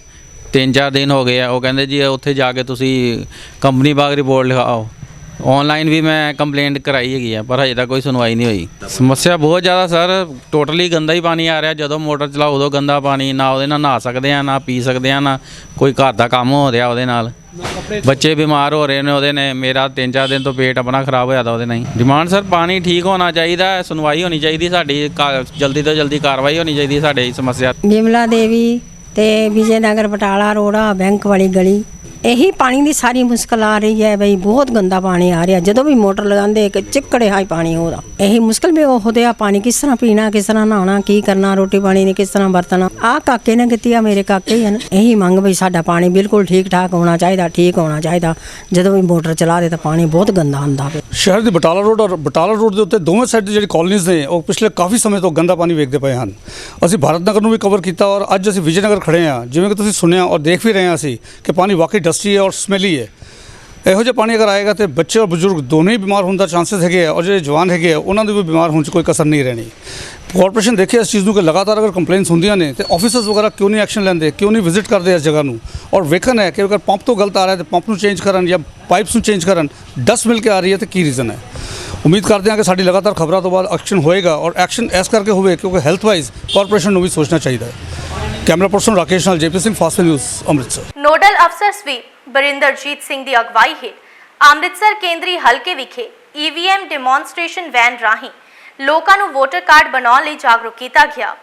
ਤਿੰਨ ਚਾਰ ਦਿਨ ਹੋ ਗਏ ਆ, ਉਹ ਕਹਿੰਦੇ ਜੀ ਉੱਥੇ ਜਾ ਕੇ ਤੁਸੀਂ ਕੰਪਨੀ ਬਾਗ ਰਿਪੋਰਟ ਲਿਖਾਓ। ਆਨਲਾਈਨ ਵੀ ਮੈਂ ਕੰਪਲੇਂਟ ਕਰਾਈ ਹੈਗੀ ਆ, ਪਰ ਹਜੇ ਤੱਕ ਕੋਈ ਸੁਣਵਾਈ ਨਹੀਂ ਹੋਈ। ਸਮੱਸਿਆ ਬਹੁਤ ਜ਼ਿਆਦਾ ਸਰ ਟੋਟਲੀ ਗੰਦਾ ਹੀ ਪਾਣੀ ਆ ਰਿਹਾ। ਜਦੋਂ ਮੋਟਰ ਚਲਾਓ ਉਦੋਂ ਗੰਦਾ ਪਾਣੀ, ਨਾ ਉਹਦੇ ਨਾਲ ਨਹਾ ਸਕਦੇ ਆ, ਨਾ ਪੀ ਸਕਦੇ ਆ, ਨਾ ਕੋਈ ਘਰ ਦਾ ਕੰਮ ਹੋ ਰਿਹਾ ਉਹਦੇ ਨਾਲ। ਬੱਚੇ ਬਿਮਾਰ ਹੋ ਰਹੇ ਨੇ ਉਹਦੇ ਨੇ, ਮੇਰਾ ਤਿੰਨ ਚਾਰ ਦਿਨ ਤੋਂ ਪੇਟ ਆਪਣਾ ਖਰਾਬ ਹੋਇਆ ਦਾ ਉਹਦੇ ਨਾਲ ਡਿਮਾਂਡ ਸਰ, ਪਾਣੀ ਠੀਕ ਹੋਣਾ ਚਾਹੀਦਾ, ਸੁਣਵਾਈ ਹੋਣੀ ਚਾਹੀਦੀ ਸਾਡੀ ਕਾ- ਜਲਦੀ ਤੋਂ ਜਲਦੀ ਕਾਰਵਾਈ ਹੋਣੀ ਚਾਹੀਦੀ ਸਾਡੇ ਇਸ ਸਮੱਸਿਆ। ਬਿਮਲਾ ਦੇਵੀ ਤੇ ਵਿਜੇ ਨਗਰ ਬਟਾਲਾ ਰੋੜਾ ਬੈਂਕ ਵਾਲੀ ਗਲੀ। ਇਹੀ ਪਾਣੀ ਦੀ ਸਾਰੀ ਮੁਸ਼ਕਲ ਆ ਰਹੀ ਹੈ ਬਈ, ਬਹੁਤ ਗੰਦਾ ਪਾਣੀ ਆ ਰਿਹਾ। ਜਦੋਂ ਵੀ ਮੋਟਰ ਲਗਾਉਂਦੇ, ਇੱਕ ਚਿੱਕੜੇ ਹਾਈ ਪਾਣੀ ਉਹਦਾ ਇਹੀ ਮੁਸ਼ਕਲ ਵੀ ਉਹਦੇ ਆ ਪਾਣੀ, ਕਿਸ ਤਰ੍ਹਾਂ ਪੀਣਾ, ਕਿਸ ਤਰ੍ਹਾਂ ਨਹਾਉਣਾ, ਕੀ ਕਰਨਾ, ਰੋਟੀ ਪਾਣੀ ਨੇ ਕਿਸ ਤਰ੍ਹਾਂ ਵਰਤਣਾ। ਆ ਕਾਕੇ ਨੇ ਕੀਤੀ ਆ, ਮੇਰੇ ਕਾਕੇ ਹਨ। ਇਹੀ ਮੰਗ ਬਈ ਸਾਡਾ ਪਾਣੀ ਬਿਲਕੁਲ ਠੀਕ ਠਾਕ ਹੋਣਾ ਚਾਹੀਦਾ, ਠੀਕ ਹੋਣਾ ਚਾਹੀਦਾ। ਜਦੋਂ ਵੀ ਮੋਟਰ ਚਲਾ ਦੇ ਤਾਂ ਪਾਣੀ ਬਹੁਤ ਗੰਦਾ ਹੁੰਦਾ ਪਿਆ ਸ਼ਹਿਰ ਦੇ ਬਟਾਲਾ ਰੋਡ ਔਰ ਬਟਾਲਾ ਰੋਡ ਦੇ ਉੱਤੇ ਦੋਵੇਂ ਸਾਈਡ ਜਿਹੜੀ ਕਾਲਨੀਜ਼ ਨੇ, ਉਹ ਪਿਛਲੇ ਕਾਫੀ ਸਮੇਂ ਤੋਂ ਗੰਦਾ ਪਾਣੀ ਵੇਖਦੇ ਪਏ ਹਨ। ਅਸੀਂ ਭਾਰਤ ਨਗਰ ਨੂੰ ਵੀ ਕਵਰ ਕੀਤਾ ਔਰ ਅੱਜ ਅਸੀਂ ਵਿਜੇ ਨਗਰ ਖੜੇ ਹਾਂ। ਜਿਵੇਂ ਕਿ ਤੁਸੀਂ ਸੁਣਿਆ ਔਰ ਦੇਖ ਵੀ ਰਹੇ ਹਾਂ ਅਸੀਂ ਕਿ ਪਾਣੀ ਵਾਕਈ ਡਸਟੀ ਹੈ ਔਰ ਸਮੈਲੀ ਹੈ ਇਹੋ ਜਿਹਾ ਪਾਣੀ ਅਗਰ ਆਏਗਾ ਤੇ ਬੱਚੇ ਔਰ ਬਜ਼ੁਰਗ ਦੋਨੇ ਹੀ ਬਿਮਾਰ ਹੋਣ ਦਾ ਚਾਂਸਸ ਹੈਗੇ ਆ ਔਰ ਜਿਹੜੇ ਜਵਾਨ ਹੈਗੇ ਆ, ਉਹਨਾਂ ਦੇ ਵੀ ਬਿਮਾਰ ਹੋਣ 'ਚ ਕੋਈ ਕਸਰ ਨਹੀਂ ਰਹਿਣੀ। ਕਾਰਪੋਰੇਸ਼ਨ ਦੇਖਿਆ ਇਸ ਚੀਜ਼ ਨੂੰ ਕਿ ਲਗਾਤਾਰ ਅਗਰ ਕੰਪਲੇਂਟਸ ਹੁੰਦੀਆਂ ਨੇ ਤੇ ਆਫਿਸਰਸ ਵਗੈਰਾ ਕਿਉਂ ਨਹੀਂ ਐਕਸ਼ਨ ਲੈਂਦੇ, ਕਿਉਂ ਨਹੀਂ ਵਿਜ਼ਿਟ ਕਰਦੇ ਇਸ ਜਗ੍ਹਾ ਨੂੰ? ਔਰ ਵੇਖਣ ਹੈ ਕਿ ਅਗਰ ਪੰਪ ਤੋਂ ਗਲਤ ਆ ਰਿਹਾ ਤੇ ਪੰਪ ਨੂੰ ਚੇਂਜ ਕਰਨ ਜਾਂ ਪਾਈਪਸ ਨੂੰ ਚੇਂਜ ਕਰਨ ਡਸਟ ਮਿਲ ਕੇ ਆ ਰਹੀ ਹੈ ਤੇ ਕੀ ਰੀਜ਼ਨ ਹੈ? ਉਮੀਦ ਕਰਦੇ ਹਾਂ ਕਿ ਸਾਡੀ ਲਗਾਤਾਰ ਖਬਰਾਂ ਤੋਂ ਬਾਅਦ ਐਕਸ਼ਨ ਹੋਏਗਾ ਔਰ ਐਕਸ਼ਨ ਇਸ ਕਰਕੇ ਹੋਵੇ ਕਿਉਂਕਿ ਹੈਲਥ ਵਾਈਜ਼ ਕਾਰਪੋਰੇਸ਼ਨ ਨੂੰ ਵੀ ਸੋਚਣਾ ਚਾਹੀਦਾ ਹੈ। ਕੈਮਰਾ ਪਰਸਨ ਰਾਕੇਸ਼ ਨਾਲ JP Singh fast news, Amritsar. Nodal ਅਫਸਰ ਸਵੀਪ ਬਰਿੰਦਰਜੀਤ ਸਿੰਘ ਦੀ ਅਗਵਾਈ ਹੇਠ ਅੰਮ੍ਰਿਤਸਰ ਕੇਂਦਰੀ ਹਲਕੇ ਵਿਖੇ ਈਵੀਐਮ ਡੈਮੋਨਸਟ੍ਰੇਸ਼ਨ ਵੈਨ ਰਾਹੀਂ ਲੋਕਾਂ ਨੂੰ ਵੋਟਰ ਕਾਰਡ ਬਣਾਉਣ ਲਈ ਜਾਗਰੂਕ ਕੀਤਾ ਗਿਆ।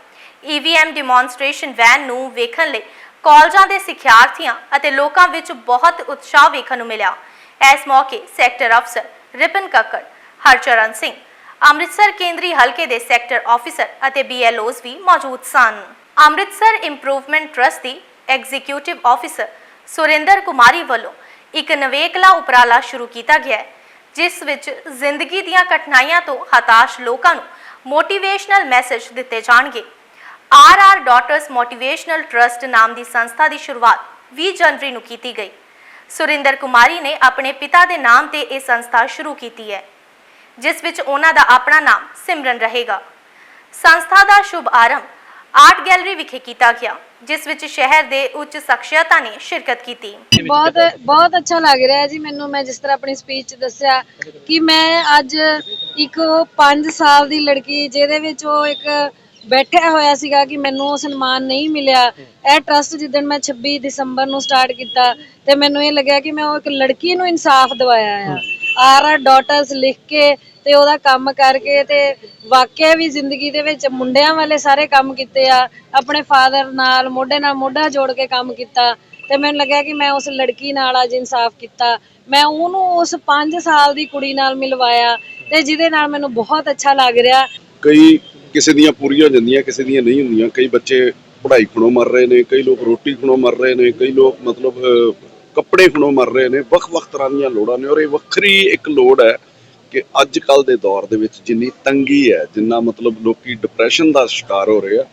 ਈਵੀਐਮ ਡੈਮੋਨਸਟ੍ਰੇਸ਼ਨ ਵੈਨ ਨੂੰ ਵੇਖਣ ਲਈ ਕਾਲਜਾਂ ਦੇ ਸਿੱਖਿਆਰਥੀਆਂ ਅਤੇ ਲੋਕਾਂ ਵਿੱਚ ਬਹੁਤ ਉਤਸ਼ਾਹ ਵੇਖਣ ਨੂੰ ਮਿਲਿਆ। ਇਸ ਮੌਕੇ ਸੈਕਟਰ ਅਫਸਰ ਰਿਪਨ ਕੱਕੜ, ਹਰਚਰਨ ਸਿੰਘ, ਅੰਮ੍ਰਿਤਸਰ ਕੇਂਦਰੀ ਹਲਕੇ ਦੇ ਸੈਕਟਰ ਆਫੀਸਰ ਅਤੇ ਬੀਐਲਓਜ਼ ਵੀ ਮੌਜੂਦ ਸਨ। ਅੰਮ੍ਰਿਤਸਰ ਇੰਪਰੂਵਮੈਂਟ ਟਰਸਟ ਦੀ ਐਗਜ਼ੀਕਿਊਟਿਵ ਆਫੀਸਰ ਸੁਰਿੰਦਰ ਕੁਮਾਰੀ ਵੱਲੋਂ ਇੱਕ ਨਵੇਕਲਾ ਉਪਰਾਲਾ ਸ਼ੁਰੂ ਕੀਤਾ ਗਿਆ ਹੈ, ਜਿਸ ਵਿੱਚ ਜ਼ਿੰਦਗੀ ਦੀਆਂ ਕਠਿਨਾਈਆਂ ਤੋਂ ਹਤਾਸ਼ ਲੋਕਾਂ ਨੂੰ ਮੋਟੀਵੇਸ਼ਨਲ ਮੈਸੇਜ ਦਿੱਤੇ ਜਾਣਗੇ। Our our daughters motivational trust ਨਾਮ ਦੀ ਸੰਸਥਾ ਦੀ ਸ਼ੁਰੂਆਤ 20 ਜਨਵਰੀ ਨੂੰ ਕੀਤੀ ਗਈ। ਸੁਰਿੰਦਰ ਕੁਮਾਰੀ ਨੇ ਆਪਣੇ ਪਿਤਾ ਦੇ ਨਾਮ ਤੇ ਇਹ ਸੰਸਥਾ ਸ਼ੁਰੂ ਕੀਤੀ ਹੈ, ਜਿਸ ਵਿੱਚ ਉਹਨਾਂ ਦਾ ਆਪਣਾ ਨਾਮ ਸਿਮਰਨ ਰਹੇਗਾ। ਸੰਸਥਾ ਦਾ ਸ਼ੁਭ ਆਰੰਭ ਆਰਟ ਗੈਲਰੀ ਵਿਖੇ ਕੀਤਾ ਗਿਆ, ਜਿਸ ਵਿੱਚ ਸ਼ਹਿਰ ਦੇ ਉੱਚ ਸ਼ਖਸੀਅਤਾਂ ਨੇ ਸ਼ਿਰਕਤ ਕੀਤੀ। ਬਹੁਤ ਬਹੁਤ ਅੱਛਾ ਲੱਗ ਰਿਹਾ ਹੈ ਜੀ ਮੈਨੂੰ, ਮੈਂ ਜਿਸ ਤਰ੍ਹਾਂ ਆਪਣੀ ਸਪੀਚ 'ਚ ਦੱਸਿਆ ਕਿ ਮੈਂ ਅੱਜ ਇੱਕ 5 ਸਾਲ ਦੀ ਲੜਕੀ ਜਿਹਦੇ ਵਿੱਚ ਉਹ ਇੱਕ ਬੈਠਿਆ ਹੋਇਆ ਸੀਗਾ ਕਿ ਮੈਨੂੰ ਉਹ ਸਨਮਾਨ ਨਹੀਂ ਮਿਲਿਆ। ਇਹ ਟਰਸਟ ਜਿੱਦਣ ਮੈਂ 26 ਦਸੰਬਰ ਨੂੰ ਸਟਾਰਟ ਕੀਤਾ ਤੇ ਮੈਨੂੰ ਇਹ ਲੱਗਿਆ ਕਿ ਮੈਂ ਉਹ ਇੱਕ ਲੜਕੀ ਨੂੰ ਇਨਸਾਫ ਦਿਵਾਇਆ ਆ। ਆਰ ਆਰ ਡਾਟਰਸ ਲਿਖ ਕੇ ਤੇ ਉਹਦਾ ਕੰਮ ਕਰਕੇ ਤੇ ਵਾਕਿਆ ਵੀ ਜ਼ਿੰਦਗੀ ਦੇ ਵਿੱਚ ਮੁੰਡਿਆਂ ਵਾਲੇ ਸਾਰੇ ਕੰਮ ਕੀਤੇ ਆ, ਆਪਣੇ ਫਾਦਰ ਨਾਲ, ਮੋਢੇ ਨਾਲ ਮੋਢਾ ਜੋੜ ਕੇ ਕੰਮ ਕੀਤਾ ਤੇ ਮੈਨੂੰ ਲੱਗਿਆ ਕਿ ਮੈਂ ਉਸ ਲੜਕੀ ਨਾਲ ਅੱਜ ਇਨਸਾਫ ਕੀਤਾ। ਮੈਂ ਉਹਨੂੰ ਉਸ 5 ਸਾਲ ਦੀ ਕੁੜੀ ਨਾਲ ਮਿਲਵਾਇਆ ਤੇ ਜਿਹਦੇ ਨਾਲ ਮੈਨੂੰ ਬਹੁਤ ਅੱਛਾ ਲੱਗ ਰਿਹਾ। ਕਈ ਕਿਸੇ ਦੀਆਂ ਪੂਰੀਆਂ ਜਾਂਦੀਆਂ, ਕਿਸੇ ਦੀਆਂ ਨਹੀਂ ਹੁੰਦੀਆਂ। ਕਈ ਬੱਚੇ ਪੜ੍ਹਾਈ ਖਣੋਂ ਮਰ ਰਹੇ ਨੇ, ਕਈ ਲੋਕ ਰੋਟੀ ਖਣੋਂ ਮਰ ਰਹੇ ਨੇ, ਕਈ ਲੋਕ ਮਤਲਬ ਕੱਪੜੇ ਖਣੋਂ ਮਰ ਰਹੇ ਨੇ। ਵੱਖ-ਵੱਖ ਤਰ੍ਹਾਂ ਦੀਆਂ ਲੋੜਾਂ ਨੇ ਔਰ ਇਹ ਵੱਖਰੀ ਇੱਕ ਲੋੜ ਹੈ ਕਿ ਅੱਜ ਕੱਲ ਦੇ ਦੌਰ ਦੇ ਵਿੱਚ ਜਿੰਨੀ ਤੰਗੀ ਹੈ ਜਿੰਨਾ ਮਤਲਬ ਲੋਕੀ ਡਿਪਰੈਸ਼ਨ ਦਾ ਸ਼ਿਕਾਰ ਹੋ ਰਹੇ ਆ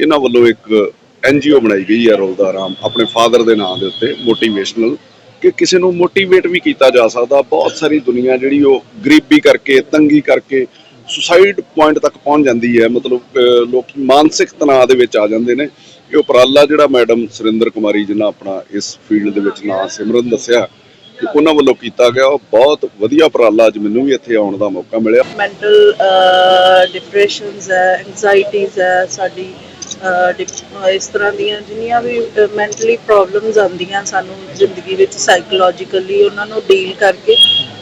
ਇਹਨਾਂ ਵੱਲੋਂ ਇੱਕ ਐਨਜੀਓ ਬਣਾਈ ਗਈ ਹੈ ਰੋਲ ਆਰਾਮ ਆਪਣੇ ਫਾਦਰ ਦੇ ਨਾਮ ਦੇ ਉੱਤੇ ਮੋਟੀਵੇਸ਼ਨਲ ਕਿ ਕਿਸੇ ਨੂੰ ਮੋਟੀਵੇਟ ਵੀ ਕੀਤਾ ਜਾ ਸਕਦਾ। ਬਹੁਤ ਸਾਰੀ ਦੁਨੀਆ ਜਿਹੜੀ ਉਹ ਗਰੀਬੀ ਕਰਕੇ ਤੰਗੀ ਕਰਕੇ ਸੁਸਾਈਡ ਪੁਆਇੰਟ ਤੱਕ ਪਹੁੰਚ ਜਾਂਦੀ ਹੈ। ਮਤਲਬ ਅਹ, ਲੋਕੀ ਮਾਨਸਿਕ ਤਣਾਅ ਦੇ ਵਿੱਚ ਆ ਜਾਂਦੇ ਨੇ। ਇਹ ਉਪਰਾਲਾ ਜਿਹੜਾ ਮੈਡਮ ਸੁਰਿੰਦਰ ਕੁਮਾਰੀ ਜਿਨ੍ਹਾਂ ਆਪਣਾ ਇਸ ਫੀਲਡ ਦੇ ਵਿੱਚ ਨਾਂ ਸਿਮਰਨ ਦੱਸਿਆ ਉਹਨਾਂ ਵੱਲੋਂ ਕੀਤਾ ਗਿਆ। ਉਹ ਬਹੁਤ ਵਧੀਆ ਉਪਰਾਲਾ ਅੱਜ ਮੈਨੂੰ ਵੀ ਇੱਥੇ ਆਉਣ ਦਾ ਮੌਕਾ ਮਿਲਿਆ। ਮੈਂਟਲ ਡਿਪਰੈਸ਼ਨਸ ਹੈ ਐਂਜ਼ਾਈਟੀਜ਼ ਹੈ ਸਾਡੀ ਇਸ ਤਰ੍ਹਾਂ ਦੀਆਂ ਜਿੰਨੀਆਂ ਵੀ ਮੈਂਟਲੀ ਪ੍ਰੋਬਲਮਸ ਆਉਂਦੀਆਂ ਸਾਨੂੰ ਜ਼ਿੰਦਗੀ ਵਿੱਚ ਸਾਈਕੋਲੋਜੀਕਲੀ ਉਹਨਾਂ ਨੂੰ ਡੀਲ ਕਰਕੇ,